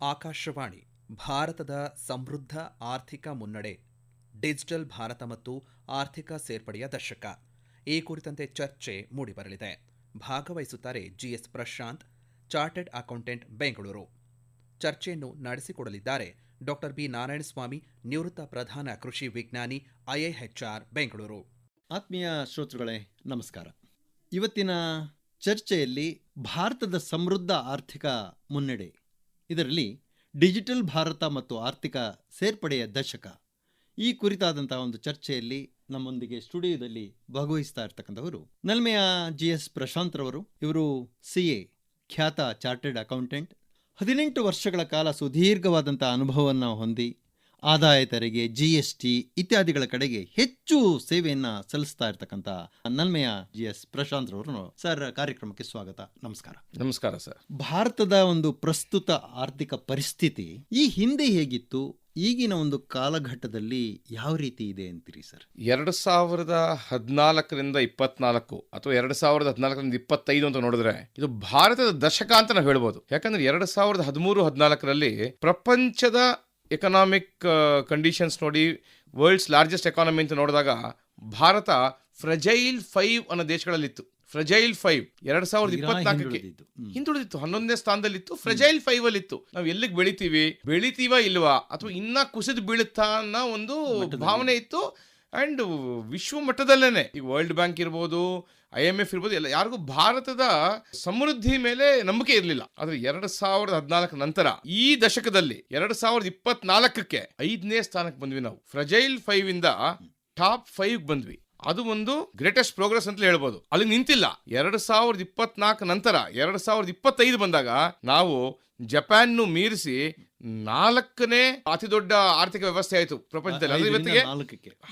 ಆಕಾಶವಾಣಿ, ಭಾರತದ ಸಮೃದ್ಧ ಆರ್ಥಿಕ ಮುನ್ನಡೆ, ಡಿಜಿಟಲ್ ಭಾರತ ಮತ್ತು ಆರ್ಥಿಕ ಸೇರ್ಪಡೆಯ ದರ್ಶಕ. ಈ ಕುರಿತಂತೆ ಚರ್ಚೆ ಮೂಡಿಬರಲಿದೆ. ಭಾಗವಹಿಸುತ್ತಾರೆ GS Prashant, chartered accountant, Bengaluru. ಚರ್ಚೆಯನ್ನು ನಡೆಸಿಕೊಡಲಿದ್ದಾರೆ ಡಾಕ್ಟರ್ ಬಿ. ನಾರಾಯಣಸ್ವಾಮಿ, ನಿವೃತ್ತ ಪ್ರಧಾನ ಕೃಷಿ ವಿಜ್ಞಾನಿ, ಐಐಎಚ್ಆರ್, ಬೆಂಗಳೂರು. ಆತ್ಮೀಯ ಶ್ರೋತೃಗಳೇ, ನಮಸ್ಕಾರ. ಇವತ್ತಿನ ಚರ್ಚೆಯಲ್ಲಿ ಭಾರತದ ಸಮೃದ್ಧ ಆರ್ಥಿಕ ಮುನ್ನಡೆ ಇದರಲ್ಲಿ ಡಿಜಿಟಲ್ ಭಾರತ ಮತ್ತು ಆರ್ಥಿಕ ಸೇರ್ಪಡೆಯ ದಶಕ. ಈ ಕುರಿತಾದಂತಹ ಒಂದು ಚರ್ಚೆಯಲ್ಲಿ ನಮ್ಮೊಂದಿಗೆ ಸ್ಟುಡಿಯೋದಲ್ಲಿ ಭಾಗವಹಿಸ್ತಾ ಇರ್ತಕ್ಕಂಥವರು ನಲ್ಮೆಯ ಜಿ ಎಸ್ ಪ್ರಶಾಂತ್ ರವರು. ಇವರು ಸಿ ಎ, ಖ್ಯಾತ ಚಾರ್ಟೆಡ್ ಅಕೌಂಟೆಂಟ್. ಹದಿನೆಂಟು ವರ್ಷಗಳ ಕಾಲ ಸುದೀರ್ಘವಾದಂಥ ಅನುಭವವನ್ನು ಹೊಂದಿ ಆದಾಯ ತೆರಿಗೆ ಜಿ ಎಸ್ ಟಿ ಇತ್ಯಾದಿಗಳ ಕಡೆಗೆ ಹೆಚ್ಚು ಸೇವೆಯನ್ನು ಸಲ್ಲಿಸ್ತಾ ಇರ್ತಕ್ಕಂಥ ನಲ್ಮೆಯ ಜಿ ಎಸ್ ಪ್ರಶಾಂತ್ ರವರು ಸರ್ ಕಾರ್ಯಕ್ರಮಕ್ಕೆ ಸ್ವಾಗತ. ನಮಸ್ಕಾರ. ನಮಸ್ಕಾರ ಸರ್. ಭಾರತದ ಒಂದು ಪ್ರಸ್ತುತ ಆರ್ಥಿಕ ಪರಿಸ್ಥಿತಿ ಈ ಹಿಂದೆ ಹೇಗಿತ್ತು? ಈಗಿನ ಒಂದು ಕಾಲಘಟ್ಟದಲ್ಲಿ ಯಾವ ರೀತಿ ಇದೆ ಅಂತೀರಿ ಸರ್? ಎರಡು ಸಾವಿರದ ಹದಿನಾಲ್ಕರಿಂದ ಇಪ್ಪತ್ನಾಲ್ಕು ಅಥವಾ ಎರಡು ಸಾವಿರದ ಹದಿನಾಲ್ಕರಿಂದ ಇಪ್ಪತ್ತೈದು ಅಂತ ನೋಡಿದ್ರೆ ಇದು ಭಾರತದ ದಶಕ ಅಂತ ನಾವು ಹೇಳ್ಬೋದು. ಯಾಕಂದ್ರೆ ಎರಡು ಸಾವಿರದ ಹದಿಮೂರು ಹದಿನಾಲ್ಕರಲ್ಲಿ ಪ್ರಪಂಚದ ಎಕನಾಮಿಕ್ ಕಂಡೀಷನ್ಸ್ ನೋಡಿ ವರ್ಲ್ಡ್ಸ್ ಲಾರ್ಜೆಸ್ಟ್ ಎಕಾನಮಿ ಅಂತ ನೋಡಿದಾಗ ಭಾರತ ಫ್ರಜೈಲ್ ಫೈವ್ ಅನ್ನೋ ದೇಶಗಳಲ್ಲಿತ್ತು. ಫ್ರಜೈಲ್ ಫೈವ್ ಎರಡ್ ಸಾವಿರದ ಇಪ್ಪತ್ನಾಲ್ಕಕ್ಕೆ. ಹಿಂದುಳಿದಿತ್ತು. ಹನ್ನೊಂದನೇ ಸ್ಥಾನದಲ್ಲಿತ್ತು. ಫ್ರೆಜೈಲ್ ಫೈವ್ ಅಲ್ಲಿ ಇತ್ತು ನಾವು ಎಲ್ಲಿಗೆ ಬೆಳಿತೀವಿ? ಬೆಳಿತೀವ ಇಲ್ವಾ? ಅಥವಾ ಇನ್ನ ಕುಸಿದ್ ಬೀಳುತ್ತಾ ಅನ್ನೋ ಒಂದು ಭಾವನೆ ಇತ್ತು. ಅಂಡ್ ವಿಶ್ವ ಮಟ್ಟದಲ್ಲೇನೆ ಈಗ ವರ್ಲ್ಡ್ ಬ್ಯಾಂಕ್ ಇರ್ಬೋದು ಐ ಎಂ ಎಫ್ ಇರ್ಬೋದು, ಎಲ್ಲ ಯಾರಿಗೂ ಭಾರತದ ಸಮೃದ್ಧಿ ಮೇಲೆ ನಂಬಿಕೆ ಇರಲಿಲ್ಲ. ಆದ್ರೆ ಎರಡ್ ಸಾವಿರದ ಹದಿನಾಲ್ಕು ನಂತರ ಈ ದಶಕದಲ್ಲಿ, ಎರಡ್ ಸಾವಿರದ ಇಪ್ಪತ್ನಾಲ್ಕಕ್ಕೆ ಐದನೇ ಸ್ಥಾನಕ್ಕೆ ಬಂದ್ವಿ ನಾವು. ಫ್ರಜೈಲ್ ಫೈವ್ ಇಂದ ಟಾಪ್ ಫೈವ್ ಬಂದ್ವಿ. ಅದು ಒಂದು ಗ್ರೇಟೆಸ್ಟ್ ಪ್ರೋಗ್ರೆಸ್ ಅಂತ ಹೇಳ್ಬೋದು. ಅಲ್ಲಿ ನಿಂತಿಲ್ಲ. ಎರಡ್ ಸಾವಿರದ ಇಪ್ಪತ್ನಾಲ್ಕು ನಂತರ, ಎರಡ್ ಸಾವಿರದ ಇಪ್ಪತ್ತೈದು ಬಂದಾಗ ನಾವು ಜಪಾನ್ನು ಮೀರಿಸಿ ನಾಲ್ಕನೇ ಅತಿ ದೊಡ್ಡ ಆರ್ಥಿಕ ವ್ಯವಸ್ಥೆ ಆಯಿತು ಪ್ರಪಂಚದಲ್ಲಿ. ಅಂದ್ರೆ ಇವತ್ತಿಗೆ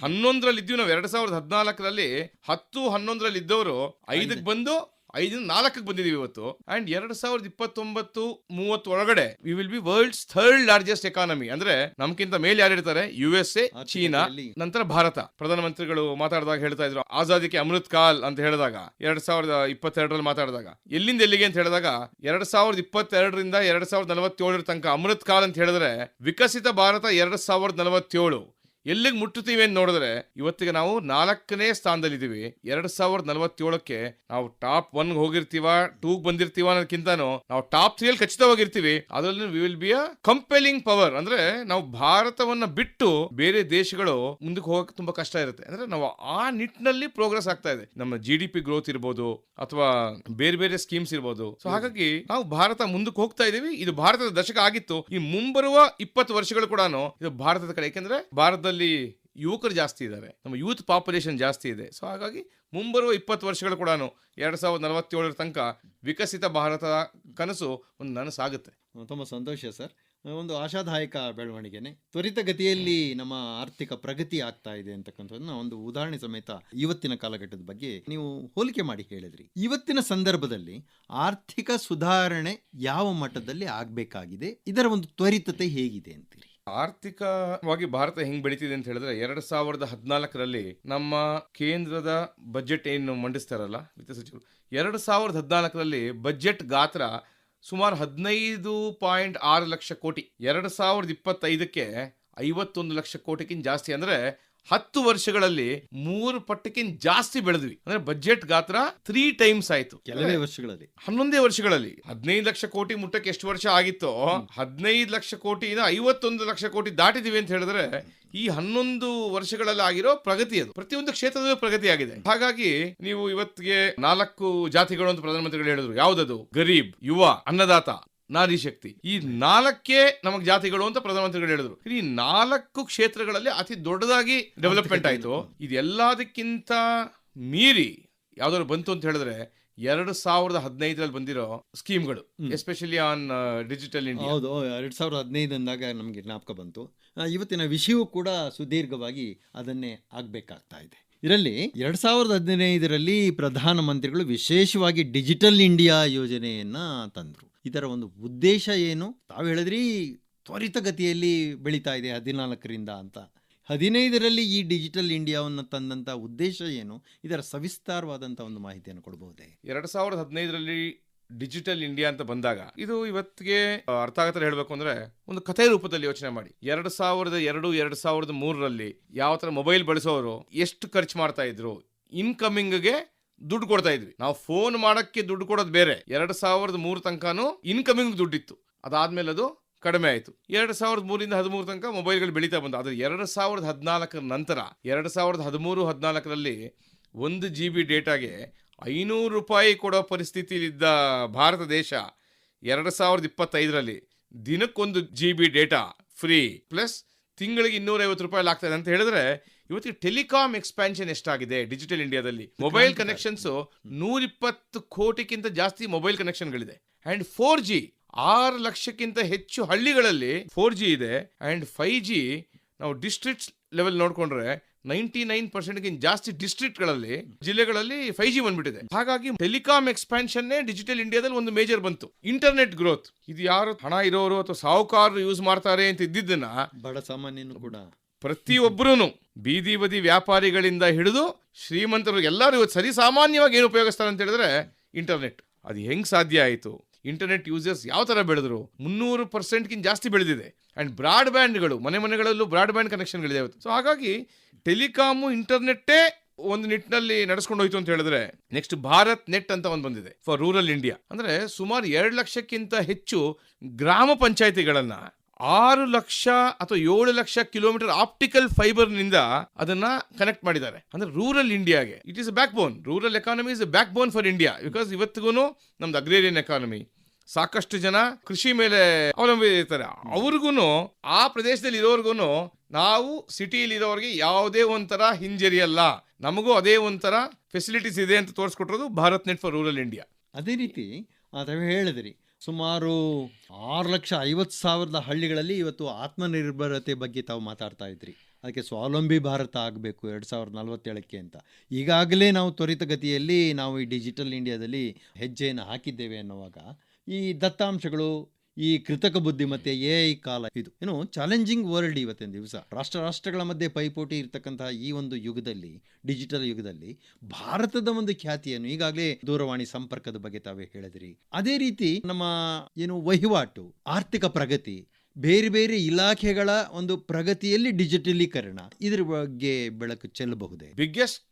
ಹನ್ನೊಂದರಲ್ಲಿ ಇದ್ವಿ ನಾವು. ಎರಡ್ ಸಾವಿರದ ಹದಿನಾಲ್ಕರಲ್ಲಿ ಹತ್ತು ಹನ್ನೊಂದರಲ್ಲಿ ಇದ್ದವರು ಐದಕ್ಕೆ ಬಂದು ಐದರಿಂದ ನಾಲ್ಕಕ್ಕೆ ಬಂದಿದ್ದೀವಿ ಇವತ್ತು. ಅಂಡ್ ಎರಡ್ ಸಾವಿರದ ಇಪ್ಪತ್ತೊಂಬತ್ತು ಮೂವತ್ತು ಒಳಗಡೆ we will be world's third largest economy ಅಂದ್ರೆ ನಮ್ಗಿಂತ ಮೇಲೆ ಯಾರಿರ್ತಾರೆ ಯು ಎಸ್ ಎ ಚೀನಾ ನಂತರ ಭಾರತ. ಪ್ರಧಾನಮಂತ್ರಿಗಳು ಮಾತಾಡಿದಾಗ ಹೇಳ್ತಾ ಇದ್ರು ಆಜಾದಿಗೆ ಅಮೃತ್ ಕಾಲ್ ಅಂತ ಹೇಳಿದಾಗ ಎರಡ್ ಸಾವಿರದ ಇಪ್ಪತ್ತೆರಡರಲ್ಲಿ ಮಾತಾಡಿದಾಗ. ಎಲ್ಲಿಂದ ಎಲ್ಲಿಗೆ ಅಂತ ಹೇಳಿದಾಗ ಎರಡ್ ಸಾವಿರದ ಇಪ್ಪತ್ತೆರಡರಿಂದ ಎರಡ್ ಸಾವಿರದ ನಲವತ್ತೇಳರ ತನಕ ಅಮೃತ್ ಕಾಲ್ ಅಂತ ಹೇಳಿದ್ರೆ ವಿಕಸಿತ ಭಾರತ ಎರಡ್ ಸಾವಿರದ ನಲವತ್ತೇಳು. ಎಲ್ಲಿಗೆ ಮುಟ್ಟುತ್ತೀವಿ ಅಂತ ನೋಡಿದ್ರೆ ಇವತ್ತಿಗೆ ನಾವು ನಾಲ್ಕನೇ ಸ್ಥಾನದಲ್ಲಿದ್ದೀವಿ. ಎರಡ್ ಸಾವಿರದ ನಲವತ್ತೇಳಕ್ಕೆ ನಾವು ಟಾಪ್ ಒನ್ ಹೋಗಿರ್ತೀವ ಟೂ ಬಂದಿರ್ತೀವ ಅನ್ನೋದಕ್ಕಿಂತನೂ ನಾವು ಟಾಪ್ ತ್ರೀಯಲ್ಲಿ ಖಚಿತವಾಗಿರ್ತೀವಿ ಅದರಲ್ಲಿ we will be a compelling power ಅಂದ್ರೆ ನಾವು ಭಾರತವನ್ನ ಬಿಟ್ಟು ಬೇರೆ ದೇಶಗಳು ಮುಂದಕ್ಕೆ ಹೋಗಕ್ಕೆ ತುಂಬಾ ಕಷ್ಟ ಇರುತ್ತೆ. ಅಂದ್ರೆ ನಾವು ಆ ನಿಟ್ಟಿನಲ್ಲಿ ಪ್ರೋಗ್ರೆಸ್ ಆಗ್ತಾ ಇದೆ. ನಮ್ಮ ಜಿ ಡಿ ಪಿ ಗ್ರೋತ್ ಇರ್ಬೋದು, ಅಥವಾ ಬೇರೆ ಬೇರೆ ಸ್ಕೀಮ್ಸ್ ಇರ್ಬೋದು. ಸೊ ಹಾಗಾಗಿ ನಾವು ಭಾರತ ಮುಂದಕ್ಕೆ ಹೋಗ್ತಾ ಇದೀವಿ ಇದು ಭಾರತದ ದಶಕ ಆಗಿತ್ತು. ಈ ಮುಂಬರುವ ಇಪ್ಪತ್ತು ವರ್ಷಗಳು ಕೂಡ ಇದು ಭಾರತದ ಕಡೆ. ಯಾಕೆಂದ್ರೆ ಭಾರತದಲ್ಲಿ ಯುವಕರು ಜಾಸ್ತಿ ಇದ್ದಾರೆ. ನಮ್ಮ ಯೂತ್ ಪಾಪ್ಯುಲೇಷನ್ ಜಾಸ್ತಿ ಇದೆ. ಸೊ ಹಾಗಾಗಿ ಮುಂಬರುವ ಇಪ್ಪತ್ತು ವರ್ಷಗಳು ಕೂಡ ಎರಡು ಸಾವಿರದ ನಲವತ್ತೇಳರ ತನಕ ವಿಕಸಿತ ಭಾರತದ ಕನಸು ಒಂದು ನನಸಾಗುತ್ತೆ. ತುಂಬ ಸಂತೋಷ ಸರ್. ಒಂದು ಆಶಾದಾಯಕ ಬೆಳವಣಿಗೆನೆ. ತ್ವರಿತಗತಿಯಲ್ಲಿ ನಮ್ಮ ಆರ್ಥಿಕ ಪ್ರಗತಿ ಆಗ್ತಾ ಇದೆ ಅಂತಕ್ಕಂಥದ್ದನ್ನ ಒಂದು ಉದಾಹರಣೆ ಸಮೇತ ಇವತ್ತಿನ ಕಾಲಘಟ್ಟದ ಬಗ್ಗೆ ನೀವು ಹೋಲಿಕೆ ಮಾಡಿ ಹೇಳಿದ್ರಿ. ಇವತ್ತಿನ ಸಂದರ್ಭದಲ್ಲಿ ಆರ್ಥಿಕ ಸುಧಾರಣೆ ಯಾವ ಮಟ್ಟದಲ್ಲಿ ಆಗಬೇಕಾಗಿದೆ? ಇದರ ಒಂದು ತ್ವರಿತತೆ ಹೇಗಿದೆ ಅಂತೀರಿ? ಆರ್ಥಿಕವಾಗಿ ಭಾರತ ಹೆಂಗ್ ಬೆಳೀತಿದೆ ಅಂತ ಹೇಳಿದ್ರೆ ಎರಡ್ ಸಾವಿರದ ಹದಿನಾಲ್ಕರಲ್ಲಿ ನಮ್ಮ ಕೇಂದ್ರದ ಬಜೆಟ್ ಏನು ಮಂಡಿಸ್ತಾರಲ್ಲ ವಿತ್ತ ಸಚಿವರು, ಎರಡ್ ಸಾವಿರದ ಹದಿನಾಲ್ಕರಲ್ಲಿ ಬಜೆಟ್ ಗಾತ್ರ ಸುಮಾರು ಹದಿನೈದು ಪಾಯಿಂಟ್ ಆರು ಲಕ್ಷ ಕೋಟಿ, ಎರಡು ಸಾವಿರದ ಇಪ್ಪತ್ತೈದಕ್ಕೆ ಐವತ್ತೊಂದು ಲಕ್ಷ ಕೋಟಿಗಿಂತ ಜಾಸ್ತಿ ಅಂದ್ರೆ ಹತ್ತು ವರ್ಷಗಳಲ್ಲಿ ಮೂರು ಪಟ್ಟಕ್ಕಿಂತ ಜಾಸ್ತಿ ಬೆಳೆದ್ವಿ. ಅಂದ್ರೆ ಬಜೆಟ್ ಗಾತ್ರ ತ್ರೀ ಟೈಮ್ಸ್ ಆಯ್ತು. ಕೆಲವೇ ವರ್ಷಗಳಲ್ಲಿ. ಹನ್ನೊಂದೇ ವರ್ಷಗಳಲ್ಲಿ. ಹದಿನೈದು ಲಕ್ಷ ಕೋಟಿ ಮುಟ್ಟಕ್ಕೆ ಎಷ್ಟು ವರ್ಷ ಆಗಿತ್ತೋ ಹದಿನೈದು ಲಕ್ಷ ಕೋಟಿಯಿಂದ ಐವತ್ತೊಂದು ಲಕ್ಷ ಕೋಟಿ ದಾಟಿದೀವಿ ಅಂತ ಹೇಳಿದ್ರೆ ಈ ಹನ್ನೊಂದು ವರ್ಷಗಳಲ್ಲಿ ಆಗಿರೋ ಪ್ರಗತಿ ಅದು. ಪ್ರತಿಯೊಂದು ಕ್ಷೇತ್ರದಲ್ಲೂ ಪ್ರಗತಿ ಆಗಿದೆ. ಹಾಗಾಗಿ ನೀವು ಇವತ್ತಿಗೆ ನಾಲ್ಕು ಜಾತಿಗಳು ಅಂತ ಪ್ರಧಾನಮಂತ್ರಿಗಳು ಹೇಳಿದ್ರು. ಯಾವ್ದದು? ಗರೀಬ್ ಯುವ ಅನ್ನದಾತ. ನಾರಿ ಶಕ್ತಿ ಈ ನಾಲ್ಕೇ ನಮಗೆ ಜಾತಿಗಳು ಅಂತ ಪ್ರಧಾನಮಂತ್ರಿಗಳು ಹೇಳಿದ್ರು. ಈ ನಾಲ್ಕು ಕ್ಷೇತ್ರಗಳಲ್ಲಿ ಅತಿ ದೊಡ್ಡದಾಗಿ ಡೆವಲಪ್ಮೆಂಟ್ ಆಯ್ತು. ಇದೆಲ್ಲದಕ್ಕಿಂತ ಮೀರಿ ಯಾವ್ದಾದ್ರು ಬಂತು ಅಂತ ಹೇಳಿದ್ರೆ ಎರಡು ಸಾವಿರದ ಹದಿನೈದರಲ್ಲಿ ಬಂದಿರೋ ಸ್ಕೀಮ್ಗಳು ಎಸ್ಪೆಷಲಿ ಆನ್ ಡಿಜಿಟಲ್ ಇಂಡಿಯಾ ಹೌದು ಎರಡು ಸಾವಿರದ ಹದಿನೈದು ಅಂದಾಗ ನಮಗೆ ಜ್ಞಾಪಕ ಬಂತು. ಇವತ್ತಿನ ವಿಷಯವೂ ಕೂಡ ಸುದೀರ್ಘವಾಗಿ ಅದನ್ನೇ ಆಗಬೇಕಾಗ್ತಾ ಇದೆ. ಇದರಲ್ಲಿ ಎರಡು ಸಾವಿರದ ಹದಿನೈದರಲ್ಲಿ ಪ್ರಧಾನಮಂತ್ರಿಗಳು ವಿಶೇಷವಾಗಿ ಡಿಜಿಟಲ್ ಇಂಡಿಯಾ ಯೋಜನೆಯನ್ನು ತಂದ್ರು. ಇದರ ಒಂದು ಉದ್ದೇಶ ಏನು? ತಾವು ಹೇಳಿದ್ರಿ ತ್ವರಿತಗತಿಯಲ್ಲಿ ಬೆಳೀತಾ ಇದೆ ಹದಿನಾಲ್ಕರಿಂದ ಅಂತ. ಹದಿನೈದರಲ್ಲಿ ಈ ಡಿಜಿಟಲ್ ಇಂಡಿಯಾವನ್ನು ತಂದಂಥ ಉದ್ದೇಶ ಏನು? ಇದರ ಸವಿಸ್ತಾರವಾದಂಥ ಒಂದು ಮಾಹಿತಿಯನ್ನು ಕೊಡಬಹುದೇ? ಎರಡು ಸಾವಿರದ ಹದಿನೈದರಲ್ಲಿ ಡಿಜಿಟಲ್ ಇಂಡಿಯಾ ಅಂತ ಬಂದಾಗ ಇದು ಇವತ್ತಿಗೆ ಅರ್ಥ ಹೇಳಬೇಕು ಅಂದ್ರೆ ಒಂದು ಕಥೆ ರೂಪದಲ್ಲಿ ಯೋಚನೆ ಮಾಡಿ. ಎರಡು ಸಾವಿರದ ಎರಡು ಎರಡು ಸಾವಿರದ ಮೂರರಲ್ಲಿ ಯಾವ ಥರ ಮೊಬೈಲ್ ಬಳಸೋರು, ಎಷ್ಟು ಖರ್ಚು ಮಾಡ್ತಾ ಇದ್ರು ಇನ್ಕಮಿಂಗ್ಗೆ ದುಡ್ಡು ಕೊಡ್ತಾ ಇದ್ವಿ. ನಾವು ಫೋನ್ ಮಾಡಕ್ಕೆ ದುಡ್ಡು ಕೊಡೋದು ಬೇರೆ. ಎರಡು ಸಾವಿರದ ಮೂರು ತನಕನೂ ಇನ್ಕಮಿಂಗ್ ದುಡ್ಡಿತ್ತು. ಅದಾದ್ಮೇಲೆ ಅದು ಕಡಿಮೆ ಆಯಿತು. ಎರಡು ಸಾವಿರದ ಮೂರಿಂದ ಹದಿಮೂರು ತನಕ ಮೊಬೈಲ್ಗಳು ಬೆಳೀತಾ ಬಂದವು ಆದರೆ ಎರಡು ಸಾವಿರದ ಹದಿನಾಲ್ಕರ ನಂತರ, ಎರಡು ಸಾವಿರದ ಹದಿಮೂರು, ಹದಿನಾಲ್ಕರಲ್ಲಿ ಒಂದು ಜಿ ಬಿ ಡೇಟಾಗೆ ಐನೂರು ರೂಪಾಯಿ ಕೊಡೋ ಪರಿಸ್ಥಿತಿಲಿದ್ದ ಭಾರತ ದೇಶ ಎರಡು ಸಾವಿರದ ಇಪ್ಪತ್ತೈದರಲ್ಲಿ ದಿನಕ್ಕೊಂದು G B data free plus ತಿಂಗಳಿಗೆ ಇನ್ನೂರೈವತ್ತು ರೂಪಾಯಿ ಆಗ್ತದೆ ಅಂತ ಹೇಳಿದ್ರೆ ಇವತ್ತಿಗೆ ಟೆಲಿಕಾಂ ಎಕ್ಸ್ಪ್ಯಾನ್ಷನ್ ಎಷ್ಟಾಗಿದೆ ಡಿಜಿಟಲ್ ಇಂಡಿಯಾದಲ್ಲಿ ಮೊಬೈಲ್ ಕನೆಕ್ಷನ್ಸ್ ನೂರಿಪ್ಪತ್ತು ಕೋಟಿಗಿಂತ ಜಾಸ್ತಿ ಮೊಬೈಲ್ ಕನೆಕ್ಷನ್ಗಳಿದೆ ಅಂಡ್ ಫೋರ್ ಜಿ ಆರು ಲಕ್ಷಕ್ಕಿಂತ ಹೆಚ್ಚು ಹಳ್ಳಿಗಳಲ್ಲಿ ಫೋರ್ ಜಿ ಇದೆ. ಅಂಡ್ ಫೈವ್ ಜಿ ನಾವು ಡಿಸ್ಟ್ರಿಕ್ಟ್ ಲೆವೆಲ್ ನೋಡ್ಕೊಂಡ್ರೆ ನೈಂಟಿ ನೈನ್ ಪರ್ಸೆಂಟ್ಗಿಂತ ಜಾಸ್ತಿ ಡಿಸ್ಟ್ರಿಕ್ಟ್ಗಳಲ್ಲಿ ಜಿಲ್ಲೆಗಳಲ್ಲಿ ಫೈವ್ ಜಿ ಬಂದ್ಬಿಟ್ಟಿದೆ. ಹಾಗಾಗಿ ಟೆಲಿಕಾಂ ಎಕ್ಸ್ಪಾನ್ಷನ್ ಡಿಜಿಟಲ್ ಇಂಡಿಯಾದಲ್ಲಿ ಒಂದು ಮೇಜರ್ ಬಂತು. ಇಂಟರ್ನೆಟ್ ಗ್ರೋತ್ ಇದು ಯಾರು ಹಣ ಇರೋರು ಅಥವಾ ಸಾಹುಕಾರರು ಯೂಸ್ ಮಾಡ್ತಾರೆ ಅಂತ ಇದ್ದಿದ್ದನ್ನ ಬಡ ಸಾಮಾನ್ಯನು ಕೂಡ. ಪ್ರತಿಯೊಬ್ಬರೂ ಬೀದಿ ಬದಿ ವ್ಯಾಪಾರಿಗಳಿಂದ ಹಿಡಿದು ಶ್ರೀಮಂತರು ಎಲ್ಲರೂ ಇವತ್ತು ಸರಿ ಸಾಮಾನ್ಯವಾಗಿ ಏನು ಉಪಯೋಗಿಸ್ತಾರೆ ಅಂತ ಹೇಳಿದ್ರೆ ಇಂಟರ್ನೆಟ್. ಅದು ಹೆಂಗೆ ಸಾಧ್ಯ ಆಯಿತು? ಇಂಟರ್ನೆಟ್ ಯೂಸರ್ಸ್ ಯಾವ ಥರ ಬೆಳೆದ್ರು? ಮುನ್ನೂರು ಪರ್ಸೆಂಟ್ಗಿಂತ ಜಾಸ್ತಿ ಬೆಳೆದಿದೆ. ಆ್ಯಂಡ್ ಬ್ರಾಡ್ ಬ್ಯಾಂಡ್ಗಳು ಮನೆ ಮನೆಗಳಲ್ಲೂ ಬ್ರಾಡ್ ಬ್ಯಾಂಡ್ ಕನೆಕ್ಷನ್ಗಳಿದೆ ಸೊ ಹಾಗಾಗಿ ಟೆಲಿಕಾಮು ಇಂಟರ್ನೆಟ್ಟೇ ಒಂದು ನಿಟ್ಟಿನಲ್ಲಿ ನಡೆಸ್ಕೊಂಡು ಹೋಯ್ತು ಅಂತ ಹೇಳಿದ್ರೆ ನೆಕ್ಸ್ಟ್ ಭಾರತ್ ನೆಟ್ ಅಂತ ಒಂದು ಬಂದಿದೆ. ಫಾರ್ ರೂರಲ್ ಇಂಡಿಯಾ ಅಂದರೆ ಸುಮಾರು ಎರಡು ಲಕ್ಷಕ್ಕಿಂತ ಹೆಚ್ಚು ಗ್ರಾಮ ಪಂಚಾಯತಿಗಳನ್ನ ಆರು ಲಕ್ಷ ಅಥವಾ ಏಳು ಲಕ್ಷ ಕಿಲೋಮೀಟರ್ ಆಪ್ಟಿಕಲ್ ಫೈಬರ್ನಿಂದ ಅದನ್ನ ಕನೆಕ್ಟ್ ಮಾಡಿದ್ದಾರೆ. ಅಂದ್ರೆ ರೂರಲ್ ಇಂಡಿಯಾಗೆ it is backbone rural economy is backbone for India because ಇವತ್ತಿಗೂ ನಮ್ದು ಅಗ್ರೇರಿಯನ್ ಎಕಾನಮಿ ಸಾಕಷ್ಟು ಜನ ಕೃಷಿ ಮೇಲೆ ಅವಲಂಬಿಸಿರ್ತಾರೆ ಅವ್ರಿಗೂ ಆ ಪ್ರದೇಶದಲ್ಲಿ ಇರೋರ್ಗು ನಾವು ಸಿಟಿಯಲ್ಲಿ ಇರೋರಿಗೆ ಯಾವುದೇ ಒಂಥರ ಹಿಂಜರಿಯಲ್ಲ. ನಮಗೂ ಅದೇ ಒಂಥರ ಫೆಸಿಲಿಟೀಸ್ ಇದೆ ಅಂತ ತೋರಿಸ್ಕೊಟ್ಟಿರೋದು Bharat net for rural India ಅದೇ ರೀತಿ ತಾವು ಹೇಳಿದ್ರಿ ಸುಮಾರು ಆರು ಲಕ್ಷ ಐವತ್ತು ಸಾವಿರದ ಹಳ್ಳಿಗಳಲ್ಲಿ ಇವತ್ತು ಆತ್ಮನಿರ್ಭರತೆ ಬಗ್ಗೆ ತಾವು ಮಾತಾಡ್ತಾ ಇದ್ರಿ. ಅದಕ್ಕೆ ಸ್ವಾವಲಂಬಿ ಭಾರತ ಆಗಬೇಕು ಎರಡು ಸಾವಿರದ ನಲವತ್ತೇಳಕ್ಕೆ ಅಂತ. ಈಗಾಗಲೇ ನಾವು ತ್ವರಿತಗತಿಯಲ್ಲಿ ನಾವು ಈ ಡಿಜಿಟಲ್ ಇಂಡಿಯಾದಲ್ಲಿ ಹೆಜ್ಜೆಯನ್ನು ಹಾಕಿದ್ದೇವೆ ಅನ್ನುವಾಗ ಈ ದತ್ತಾಂಶಗಳು ಈ ಕೃತಕ ಬುದ್ಧಿಮತ್ತೆ ಎ ಐ ಕಾಲ ಇದು. ಏನು ಚಾಲೆಂಜಿಂಗ್ ವರ್ಲ್ಡ್ ಇವತ್ತಿನ ದಿವಸ. ರಾಷ್ಟ್ರ ರಾಷ್ಟ್ರಗಳ ಮಧ್ಯೆ ಪೈಪೋಟಿ ಇರತಕ್ಕಂತಹ ಈ ಒಂದು ಯುಗದಲ್ಲಿ ಡಿಜಿಟಲ್ ಯುಗದಲ್ಲಿ ಭಾರತದ ಒಂದು ಖ್ಯಾತಿಯನ್ನು ಈಗಾಗಲೇ ದೂರವಾಣಿ ಸಂಪರ್ಕದ ಬಗ್ಗೆ ತಾವೇ ಹೇಳಿದ್ರಿ. ಅದೇ ರೀತಿ ನಮ್ಮ ಏನು ವಹಿವಾಟು, ಆರ್ಥಿಕ ಪ್ರಗತಿ ಬೇರೆ ಬೇರೆ ಇಲಾಖೆಗಳ ಒಂದು ಪ್ರಗತಿಯಲ್ಲಿ ಡಿಜಿಟಲೀಕರಣ ಇದ್ರ ಬಗ್ಗೆ ಬೆಳಕು ಚೆಲ್ಲಬಹುದೇ? Biggest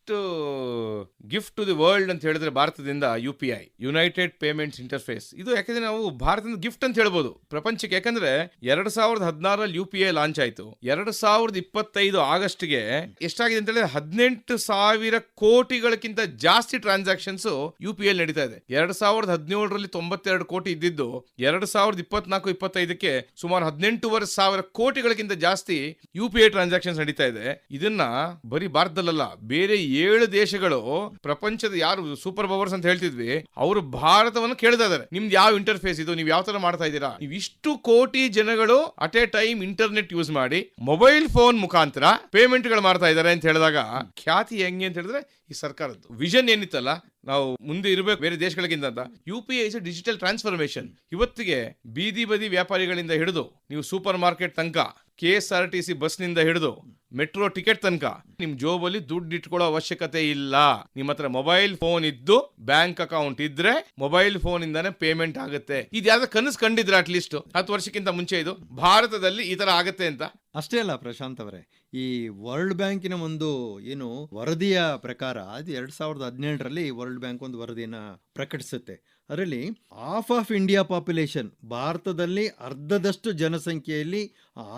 gift to the world ಅಂತ ಹೇಳಿದ್ರೆ ಭಾರತದಿಂದ U P I United Payments Interface ಇದು ಯಾಕಂದ್ರೆ ನಾವು ಭಾರತದ ಗಿಫ್ಟ್ ಅಂತ ಹೇಳ್ಬೋದು. ಪ್ರಪಂಚಕ್ಕೆ ಯಾಕಂದ್ರೆ ಎರಡ್ ಸಾವಿರದ ಹದಿನಾರಲ್ಲಿ ಯು ಪಿ ಐ ಲಾಂಚ್ ಆಯ್ತು. ಎರಡ್ ಸಾವಿರದ ಇಪ್ಪತ್ತೈದು ಆಗಸ್ಟ್ಗೆ ಎಷ್ಟಾಗಿದೆ ಅಂತ ಹೇಳಿದ್ರೆ ಹದಿನೆಂಟು ಸಾವಿರ ಕೋಟಿಗಳಕ್ಕಿಂತ ಜಾಸ್ತಿ ಟ್ರಾನ್ಸಾಕ್ಷನ್ಸ್ ಯು ಪಿ ಐ ನಡೀತಾ ಇದೆ. ಎರಡ್ ಸಾವಿರದ ಹದಿನೇಳರಲ್ಲಿ ತೊಂಬತ್ತೆರಡು ಕೋಟಿ ಇದ್ದಿದ್ದು, ಎರಡ್ ಸಾವಿರದ ಇಪ್ಪತ್ನಾಲ್ಕು, ಇಪ್ಪತ್ತೈದಕ್ಕೆ ಸುಮಾರು ಹದಿನೆಂಟೂವರೆ ಸಾವಿರ ಕೋಟಿಗಳಿಗಿಂತ ಜಾಸ್ತಿ ಯು ಪಿ ಐ ಟ್ರಾನ್ಸಾಕ್ಷನ್ಸ್ ನಡೀತಾ ಇದೆ. ಇದನ್ನ ಬರೀ ಭಾರತದಲ್ಲ ಬೇರೆ ಏಳು ದೇಶಗಳು, ಪ್ರಪಂಚದ ಯಾರು ಸೂಪರ್ ಪವರ್ಸ್ ಅಂತ ಹೇಳ್ತಿದ್ವಿ, ಅವರು ಭಾರತವನ್ನು ಕೇಳ್ತಾ ಇದಾರೆ. ನಿಮ್ದು ಯಾವ ಇಂಟರ್ಫೇಸ್ ಇದು? ನೀವು ಯಾವ ತರ ಮಾಡ್ತಾ ಇದ್ದೀರಾ? ನೀವು ಇಷ್ಟು ಕೋಟಿ ಜನಗಳು at a time internet use ಮಾಡಿ ಮೊಬೈಲ್ ಫೋನ್ ಮುಖಾಂತರ ಪೇಮೆಂಟ್ಗಳು ಮಾಡ್ತಾ ಇದ್ದಾರೆ ಅಂತ ಹೇಳಿದಾಗ, ಖ್ಯಾತಿ ಹೆಂಗೆ ಅಂತ ಹೇಳಿದ್ರೆ, ಈ ಸರ್ಕಾರದ್ದು. ವಿಷನ್ ಏನಿತ್ತಲ್ಲ ನಾವು ಮುಂದೆ ಇರಬೇಕು ಬೇರೆ ದೇಶಗಳಿಗಿಂತ ಅಂತ. U P I is digital transformation ಇವತ್ತಿಗೆ ಬೀದಿ ಬದಿ ವ್ಯಾಪಾರಿಗಳಿಂದ ಹಿಡಿದು ನೀವು ಸೂಪರ್ ಮಾರ್ಕೆಟ್ ತನಕ K S R T C ಬಸ್ನಿಂದ ಹಿಡಿದು ಮೆಟ್ರೋ ಟಿಕೆಟ್ ತನಕ. ನಿಮ್ ಜೋಬಲ್ಲಿ ದುಡ್ಡು ಇಟ್ಕೊಳ್ಳೋ ಅವಶ್ಯಕತೆ ಇಲ್ಲ. ನಿಮ್ ಹತ್ರ ಮೊಬೈಲ್ ಫೋನ್ ಇದ್ದು ಬ್ಯಾಂಕ್ ಅಕೌಂಟ್ ಇದ್ರೆ ಮೊಬೈಲ್ ಫೋನ್ ಇಂದಾನೆ ಪೇಮೆಂಟ್ ಆಗುತ್ತೆ. ಇದು ಯಾವ್ದು ಕನಸು ಕಂಡಿದ್ರೆ ಅಟ್ ಲೀಸ್ಟ್ ಹತ್ತು ವರ್ಷಕ್ಕಿಂತ ಮುಂಚೆ ಇದು. ಭಾರತದಲ್ಲಿ ಈ ತರ ಆಗತ್ತೆ ಅಂತ. ಅಷ್ಟೇ ಅಲ್ಲ ಪ್ರಶಾಂತ್ ಅವರೇ, ಈ ವರ್ಲ್ಡ್ ಬ್ಯಾಂಕಿನ ಒಂದು ಏನು ವರದಿಯ ಪ್ರಕಾರ ಅದು ಎರಡ್ ಸಾವಿರದ ಹದಿನೇಳರಲ್ಲಿ ವರ್ಲ್ಡ್ ಬ್ಯಾಂಕ್ ಒಂದು ವರದಿಯನ್ನ ಪ್ರಕಟಿಸುತ್ತೆ. ಅದರಲ್ಲಿ ಹಾಫ್ ಆಫ್ ಇಂಡಿಯಾ ಪಾಪ್ಯುಲೇಷನ್ ಭಾರತದಲ್ಲಿ ಅರ್ಧದಷ್ಟು ಜನಸಂಖ್ಯೆಯಲ್ಲಿ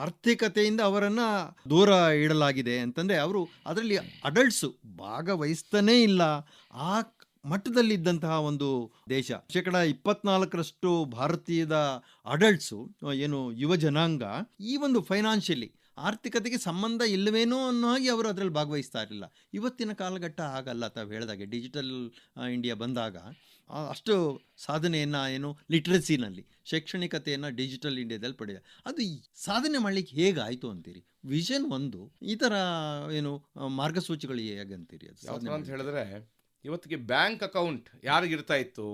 ಆರ್ಥಿಕತೆಯಿಂದ ಅವರನ್ನ ದೂರ ಇಡಲಾಗಿದೆ ಅಂತಂದರೆ ಅವರು ಅದರಲ್ಲಿ ಅಡಲ್ಟ್ಸು ಭಾಗವಹಿಸ್ತಾನೇ ಇಲ್ಲ. ಆ ಮಟ್ಟದಲ್ಲಿದ್ದಂತಹ ಒಂದು ದೇಶ. ಶೇಕಡ ಇಪ್ಪತ್ನಾಲ್ಕರಷ್ಟು ಭಾರತೀಯದ ಅಡಲ್ಟ್ಸು ಏನು ಯುವ ಜನಾಂಗ, ಈ ಒಂದು ಫೈನಾನ್ಷಿಯಲಿ ಆರ್ಥಿಕತೆಗೆ ಸಂಬಂಧ ಇಲ್ಲವೇನೋ ಅನ್ನೋ ಹಾಗೆ ಅವರು ಅದರಲ್ಲಿ ಭಾಗವಹಿಸ್ತಾ ಇರಲಿಲ್ಲ. ಇವತ್ತಿನ ಕಾಲಘಟ್ಟ ಹಾಗಲ್ಲ ತಾವು ಹೇಳಿದಾಗೆ. ಡಿಜಿಟಲ್ ಇಂಡಿಯಾ ಬಂದಾಗ ಅಷ್ಟು ಸಾಧನೆಯನ್ನು ಏನು ಲಿಟ್ರಸಿನಲ್ಲಿ ಶೈಕ್ಷಣಿಕತೆಯನ್ನು ಡಿಜಿಟಲ್ ಇಂಡಿಯಾದಲ್ಲಿ ಪಡೆದ. ಅದು ಸಾಧನೆ ಮಾಡಲಿಕ್ಕೆ ಹೇಗಾಯಿತು ಅಂತೀರಿ? ವಿಷನ್ ಒಂದು. ಈ ತರ ಏನು ಮಾರ್ಗಸೂಚಿಗಳು ಹೇಗಂತೀರಿ ಅದು ಅಂತ ಹೇಳಿದ್ರೆ ಇವತ್ತಿಗೆ ಬ್ಯಾಂಕ್ ಅಕೌಂಟ್ ಯಾರಿಗಿರ್ತಾ ಇತ್ತು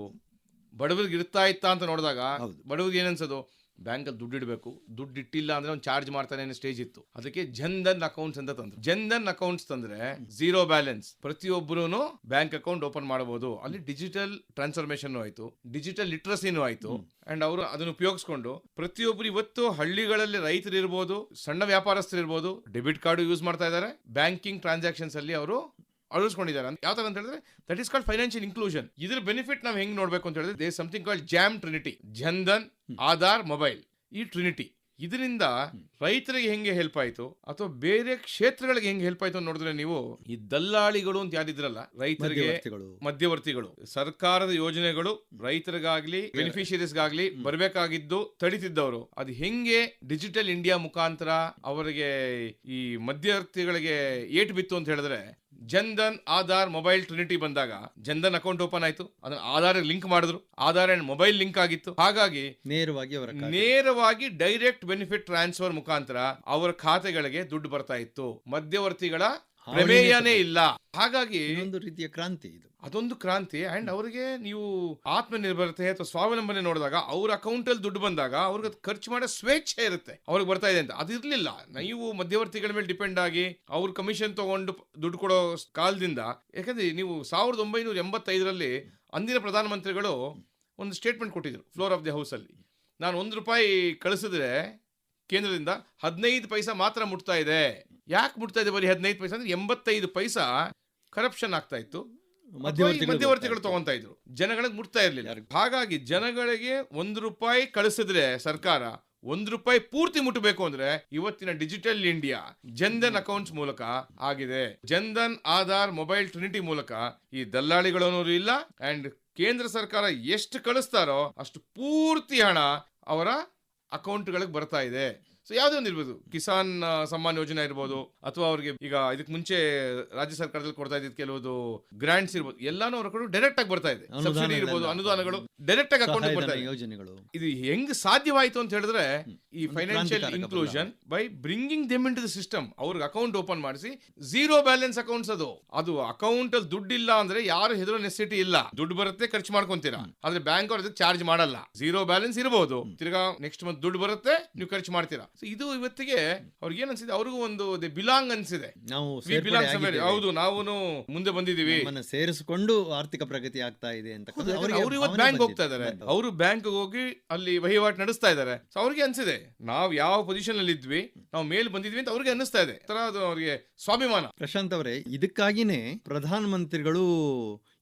ಬಡವರಿಗೆ ಇರ್ತಾ ಇತ್ತಾ ಅಂತ ನೋಡಿದಾಗ ಹೌದು. ಬಡವರಿಗೆ ಏನನ್ಸೋದು ಬ್ಯಾಂಕಲ್ಲಿ ದುಡ್ಡಿಡಬೇಕು ದುಡ್ಡು ಇಟ್ಟಿಲ್ಲ ಅಂದ್ರೆ ಒಂದು ಚಾರ್ಜ್ ಮಾಡ್ತಾನೆ ಅನ್ನೋ ಸ್ಟೇಜ್ ಇತ್ತು. ಅದಕ್ಕೆ ಜನ್ಧನ್ ಅಕೌಂಟ್ಸ್ ಅಂತ ತಂದ್ರು. ಜನ್ಧನ್ ಅಕೌಂಟ್ಸ್ ತಂದ್ರೆ ಝೀರೋ ಬ್ಯಾಲೆನ್ಸ್. ಪ್ರತಿಯೊಬ್ಬರು ಬ್ಯಾಂಕ್ ಅಕೌಂಟ್ ಓಪನ್ ಮಾಡಬಹುದು ಅಲ್ಲಿ ಡಿಜಿಟಲ್ ಟ್ರಾನ್ಸ್ಫಾರ್ಮೇಶನ್ ಆಯ್ತು. ಡಿಜಿಟಲ್ ಲಿಟ್ರಸಿನೂ ಆಯ್ತು. ಅಂಡ್ ಅವರು ಅದನ್ನು ಉಪಯೋಗಿಸ್ಕೊಂಡು ಪ್ರತಿಯೊಬ್ಬರು ಇವತ್ತು ಹಳ್ಳಿಗಳಲ್ಲಿ ರೈತರು ಇರ್ಬೋದು ಸಣ್ಣ ವ್ಯಾಪಾರಸ್ಥರು ಇರ್ಬೋದು ಡೆಬಿಟ್ ಕಾರ್ಡ್ ಯೂಸ್ ಮಾಡ್ತಾ ಇದ್ದಾರೆ. ಬ್ಯಾಂಕಿಂಗ್ ಟ್ರಾನ್ಸಾಕ್ಷನ್ಸ್ ಅಲ್ಲಿ ಅವರು ಅಳವಡಿಸ್ಕೊಂಡಿದ್ದಾರೆ ಯಾವ ತರ ಅಂತ ಹೇಳಿದ್ರೆ that is called financial inclusion ಇದ್ರ ಬೆನಿಫಿಟ್ ನಾವು ಹೆಂಗ್ ನೋಡ್ಬೇಕು ಅಂತ ಹೇಳಿದ್ರೆ they something called JAM trinity Jan Dhan Aadhaar mobile ಈ ಟ್ರಿನಿಟಿ ಇದರಿಂದ ರೈತರಿಗೆ ಹೆಂಗೆ ಹೆಲ್ಪ್ ಆಯ್ತು? ಅಥವಾ ಬೇರೆ ಕ್ಷೇತ್ರಗಳಿಗೆ ಹೆಂಗೆ ಹೆಲ್ಪ್ ಆಯ್ತು ನೋಡಿದ್ರೆ ನೀವು ಈ ದಲ್ಲಾಳಿಗಳು ಅಂತ ಯಾರಿದ್ರಲ್ಲ ರೈತರಿಗೆ ಮಧ್ಯವರ್ತಿಗಳು. ಸರ್ಕಾರದ ಯೋಜನೆಗಳು ರೈತರಿಗಾಗ್ಲಿ ಬೆನಿಫಿಷರೀಸ್ಗಾಗ್ಲಿ ಬರಬೇಕಾಗಿದ್ದು ತಡಿತಿದ್ದವರು. ಅದು ಹೆಂಗೆ ಡಿಜಿಟಲ್ ಇಂಡಿಯಾ ಮುಖಾಂತರ ಅವರಿಗೆ ಈ ಮಧ್ಯವರ್ತಿಗಳಿಗೆ ಏಟು ಬಿತ್ತು ಅಂತ ಹೇಳಿದ್ರೆ ಜನ್ಧನ್ ಆಧಾರ್ ಮೊಬೈಲ್ ಟ್ರಿನಿಟಿ ಬಂದಾಗ ಜನ್ಧನ್ ಅಕೌಂಟ್ ಓಪನ್ ಆಯ್ತು. ಅದನ್ನ ಆಧಾರ್ ಲಿಂಕ್ ಮಾಡಿದ್ರು. ಆಧಾರ್ ಅಂಡ್ ಮೊಬೈಲ್ ಲಿಂಕ್ ಆಗಿತ್ತು. ಹಾಗಾಗಿ ನೇರವಾಗಿ ಅವರ ನೇರವಾಗಿ ಡೈರೆಕ್ಟ್ ಬೆನಿಫಿಟ್ ಟ್ರಾನ್ಸ್ಫರ್ ಮುಖಾಂತರ ಅವರ ಖಾತೆಗಳಿಗೆ ದುಡ್ಡು ಬರ್ತಾ ಇತ್ತು. ಮಧ್ಯವರ್ತಿಗಳ ಪ್ರಮೇಯನೇ ಇಲ್ಲ. ಹಾಗಾಗಿ ಒಂದು ರೀತಿಯ ಕ್ರಾಂತಿ ಇದು. ಅದೊಂದು ಕ್ರಾಂತಿ. ಅಂಡ್ ಅವರಿಗೆ ನೀವು ಆತ್ಮನಿರ್ಭರತೆ ಅಥವಾ ಸ್ವಾವಲಂಬನೆ ನೋಡಿದಾಗ ಅವ್ರ ಅಕೌಂಟ್ ಅಲ್ಲಿ ದುಡ್ಡು ಬಂದಾಗ ಅವ್ರಿಗೆ ಅದ್ ಖರ್ಚು ಮಾಡೋ ಸ್ವೇಚ್ಛೆ ಇರುತ್ತೆ. ಅವ್ರಿಗೆ ಬರ್ತಾ ಇದೆ ಅಂತ. ಅದಿರ್ಲಿಲ್ಲ ನೀವು ಮಧ್ಯವರ್ತಿಗಳ ಮೇಲೆ ಡಿಪೆಂಡ್ ಆಗಿ ಅವ್ರ ಕಮಿಷನ್ ತಗೊಂಡು ದುಡ್ಡು ಕೊಡೋ ಕಾಲದಿಂದ ಯಾಕಂದ್ರೆ ನೀವು ಸಾವಿರದ ಒಂಬೈನೂರ ಎಂಬತ್ತೈದರಲ್ಲಿ ಅಂದಿನ ಪ್ರಧಾನಮಂತ್ರಿಗಳು ಒಂದು ಸ್ಟೇಟ್ಮೆಂಟ್ ಕೊಟ್ಟಿದ್ರು ಫ್ಲೋರ್ ಆಫ್ ದಿ ಹೌಸ್ ಅಲ್ಲಿ. ನಾನು ಒಂದು ರೂಪಾಯಿ ಕಳಿಸಿದ್ರೆ ಕೇಂದ್ರದಿಂದ ಹದಿನೈದು ಪೈಸಾ ಮಾತ್ರ ಮುಟ್ತಾ ಇದೆ. ಯಾಕೆ ಮುಟ್ತಾ ಇದೆ ಬರೀ ಹದಿನೈದು ಪೈಸಾ ಅಂದ್ರೆ ಎಂಬತ್ತೈದು ಪೈಸಾ ಕರಪ್ಷನ್ ಆಗ್ತಾ ಇತ್ತು. ಮಧ್ಯವರ್ತಿಗಳು ತಗೊಂತಾ ಇದ್ರು. ಜನಗಳಿಗೆ ಮುಟ್ತಾ ಇರಲಿಲ್ಲ. ಹಾಗಾಗಿ ಜನಗಳಿಗೆ ಒಂದು ರೂಪಾಯಿ ಕಳಿಸಿದ್ರೆ ಸರ್ಕಾರ ಒಂದು ರೂಪಾಯಿ ಪೂರ್ತಿ ಮುಟ್ಟಬೇಕು ಅಂದ್ರೆ ಇವತ್ತಿನ ಡಿಜಿಟಲ್ ಇಂಡಿಯಾ ಜನ್ಧನ್ ಅಕೌಂಟ್ಸ್ ಮೂಲಕ ಆಗಿದೆ. ಜನ್ಧನ್ ಆಧಾರ್ ಮೊಬೈಲ್ ಟ್ರಿನಿಟಿ ಮೂಲಕ ಈ ದಲ್ಲಾಳಿಗಳು ಇಲ್ಲ. ಅಂಡ್ ಕೇಂದ್ರ ಸರ್ಕಾರ ಎಷ್ಟು ಕಳಿಸ್ತಾರೋ ಅಷ್ಟು ಪೂರ್ತಿ ಹಣ ಅವರ ಅಕೌಂಟ್ಗಳಿಗೆ ಬರ್ತಾ ಇದೆ. ಸೊ ಯಾವುದೇ ಒಂದು ಇರ್ಬೋದು. ಕಿಸಾನ್ ಸಮ್ಮಾನ್ ಯೋಜನೆ ಇರ್ಬೋದು ಅಥವಾ ಅವ್ರಿಗೆ ಈಗ ಇದಕ್ಕೆ ಮುಂಚೆ ರಾಜ್ಯ ಸರ್ಕಾರದಲ್ಲಿ ಕೊಡ್ತಾ ಇದ್ದಿದ್ದು ಕೆಲವೊಂದು ಗ್ರಾಂಟ್ಸ್ ಇರ್ಬೋದು. ಎಲ್ಲಾನು ಅವ್ರ ಕಡೆ ಡೈರೆಕ್ಟ್ ಆಗಿ ಬರ್ತಾ ಇದೆ. ಸಬ್ಸಿಡಿ. ಇರ್ಬೋದು ಅನುದಾನಗಳು ಡೈರೆಕ್ಟ್ ಆಗಿ ಅಕೌಂಟ್ ಬರ್ತಾ ಇದೆ. ಯೋಜನೆಗಳು. ಇದು ಹೆಂಗ್ ಸಾಧ್ಯವಾಯಿತು ಅಂತ ಹೇಳಿದ್ರೆ ಈ financial inclusion by bringing them into the system ಅವ್ರಿಗೆ ಅಕೌಂಟ್ ಓಪನ್ ಮಾಡಿಸಿ ಝೀರೋ ಬ್ಯಾಲೆನ್ಸ್ ಅಕೌಂಟ್ಸ್ ಅದು. ಅದು ಅಕೌಂಟ್ ಅಲ್ಲಿ ದುಡ್ಡು ಇಲ್ಲ ಅಂದ್ರೆ ಯಾರು ಹೆದರೋ ನೆಸಿಟಿ ಇಲ್ಲ. ದುಡ್ಡು ಬರುತ್ತೆ ಖರ್ಚು ಮಾಡ್ಕೊಂತೀರಾ. ಆದ್ರೆ ಬ್ಯಾಂಕ್ ಅವ್ರ ಚಾರ್ಜ್ ಮಾಡಲ್ಲ. ಝೀರೋ ಬ್ಯಾಲೆನ್ಸ್ ಇರಬಹುದು ತಿರ್ಗಾ ನೆಕ್ಸ್ಟ್ ಮಂತ್ ದುಡ್ಡು ಬರುತ್ತೆ ನೀವು ಖರ್ಚು ಮಾಡ್ತೀರಾ. ಸೊ ಇದು ಇವತ್ತಿಗೆ ಅವ್ರಿಗೆ ಏನ್ ಅನ್ಸಿದೆ? ಅವ್ರಿಗೂ ಒಂದು ದೇ ಬಿಲಾಂಗ್ ಅನ್ಸಿದೆ. ನಾವು We ಸೇರ್ಪಡೆ somewhere. ಆಗಿದ್ದೇವೆ. ಹೌದು ನಾವು ಮುಂದೆ ಬಂದಿದೀವಿ ನಮ್ಮನ್ನ ಸೇರಿಸಿಕೊಂಡು ಆರ್ಥಿಕ ಪ್ರಗತಿ ಆಗ್ತಾ ಇದೆ ಅಂತ ಅವರಿಗೆ ಅವ್ರು ಇವತ್ತು ಬ್ಯಾಂಕ್. ಹೋಗ್ತಾ ಇದಾರೆ. ಬಂತು. ಅವರು ಬ್ಯಾಂಕ್ ಹೋಗಿ ಅಲ್ಲಿ ವಹಿವಾಟು ನಡೆಸ್ತಾ ಇದಾರೆ. ಸೊ ಅವ್ರಿಗೆ ಅನ್ಸಿದೆ ನಾವು ಯಾವ ಪೊಸಿಷನ್ ಅಲ್ಲಿ ಇದ್ವಿ ನಾವು ಮೇಲ್ ಬಂದಿದ್ವಿ ಅಂತ ಅವ್ರಿಗೆ ಅನ್ನಿಸ್ತಾ ಇದೆ. ತರ ಅದು ಅವ್ರಿಗೆ ಸ್ವಾಭಿಮಾನ. ಪ್ರಶಾಂತ್ ಅವರೇ ಇದಕ್ಕಾಗಿನೇ ಪ್ರಧಾನ ಮಂತ್ರಿಗಳು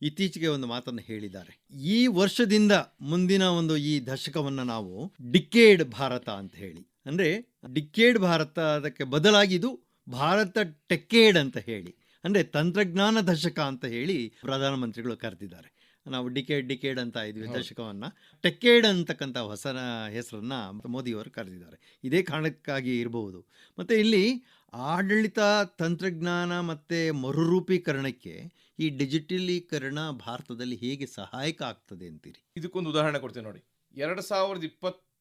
ಇತ್ತೀಚೆಗೆ ಒಂದು ಮಾತನ್ನು ಹೇಳಿದ್ದಾರೆ. ಈ ವರ್ಷದಿಂದ ಮುಂದಿನ ಒಂದು ಈ ದಶಕವನ್ನ ನಾವು ಡಿಕೇಡ್ ಭಾರತ ಅಂತ ಹೇಳಿ. ಅಂದ್ರೆ ಡಿಕ್ಕೇಡ್ ಭಾರತ ಅದಕ್ಕೆ ಬದಲಾಗಿ ಇದು ಭಾರತ ಟೆಕ್ಕೇಡ್ ಅಂತ ಹೇಳಿ ಅಂದರೆ ತಂತ್ರಜ್ಞಾನ ದಶಕ ಅಂತ ಹೇಳಿ ಪ್ರಧಾನಮಂತ್ರಿಗಳು ಕರೆದಿದ್ದಾರೆ. ನಾವು ಡಿಕೇಡ್ ಡಿಕೇಡ್ ಅಂತ ಇದ್ವಿ ದಶಕವನ್ನು. ಟೆಕ್ಕೇಡ್ ಅಂತಕ್ಕಂಥ ಹೊಸ ಹೆಸರನ್ನು ಮೋದಿಯವರು ಕರೆದಿದ್ದಾರೆ. ಇದೇ ಕಾರಣಕ್ಕಾಗಿ ಇರಬಹುದು. ಮತ್ತೆ ಇಲ್ಲಿ ಆಡಳಿತ ತಂತ್ರಜ್ಞಾನ ಮತ್ತು ಮರುರೂಪೀಕರಣಕ್ಕೆ ಈ ಡಿಜಿಟಲೀಕರಣ ಭಾರತದಲ್ಲಿ ಹೇಗೆ ಸಹಾಯಕ ಆಗ್ತದೆ ಅಂತೀರಿ? ಇದಕ್ಕೊಂದು ಉದಾಹರಣೆ ಕೊಡ್ತೀನಿ ನೋಡಿ. ಎರಡು ಸಾವಿರದ ಇಪ್ಪತ್ತು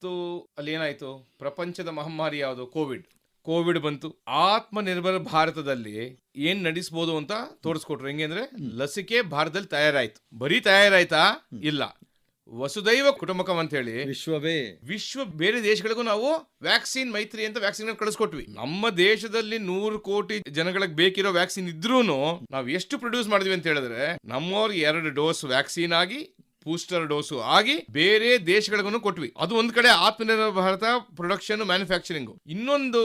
ಅಲ್ಲಿ ಏನಾಯ್ತು? ಪ್ರಪಂಚದ ಮಹಮ್ಮಾರಿ ಯಾವುದು? ಕೋವಿಡ್. ಕೋವಿಡ್ ಬಂತು. ಆತ್ಮನಿರ್ಭರ ಭಾರತದಲ್ಲಿ ಏನ್ ನಡೆಸಬಹುದು ಅಂತ ತೋರಿಸ್ಕೊಟ್ರು. ಹೆಂಗೆ ಅಂದ್ರೆ ಲಸಿಕೆ ಭಾರತದಲ್ಲಿ ತಯಾರಾಯ್ತು. ಬರೀ ತಯಾರಾಯ್ತಾ? ಇಲ್ಲ. ವಸುದೈವ ಕುಟುಂಬಕಂ ಅಂತ ಹೇಳಿ ವಿಶ್ವವೇ. ವಿಶ್ವ ಬೇರೆ ದೇಶಗಳಿಗೂ ನಾವು ವ್ಯಾಕ್ಸಿನ್ ಮೈತ್ರಿ ಅಂತ ವ್ಯಾಕ್ಸಿನ್ ಕಳಿಸ್ಕೊಟ್ವಿ. ನಮ್ಮ ದೇಶದಲ್ಲಿ ನೂರು ಕೋಟಿ ಜನಗಳಿಗೆ ಬೇಕಿರೋ ವ್ಯಾಕ್ಸಿನ್ ಇದ್ರೂ ನಾವು ಎಷ್ಟು ಪ್ರೊಡ್ಯೂಸ್ ಮಾಡಿದ್ವಿ ಅಂತ ಹೇಳಿದ್ರೆ ನಮ್ಮವ್ರಿಗೆ ಎರಡು ಡೋಸ್ ವ್ಯಾಕ್ಸಿನ್ ಆಗಿ ಬೂಸ್ಟರ್ ಡೋಸು ಆಗಿ ಬೇರೆ ದೇಶಗಳಿಗೂ ಕೊಟ್ವಿ. ಅದು ಒಂದು ಕಡೆ ಆತ್ಮನಿರ್ಭರ ಭಾರತ ಪ್ರೊಡಕ್ಷನ್ ಮ್ಯಾನುಫ್ಯಾಕ್ಚರಿಂಗ್ ಇನ್ನೊಂದು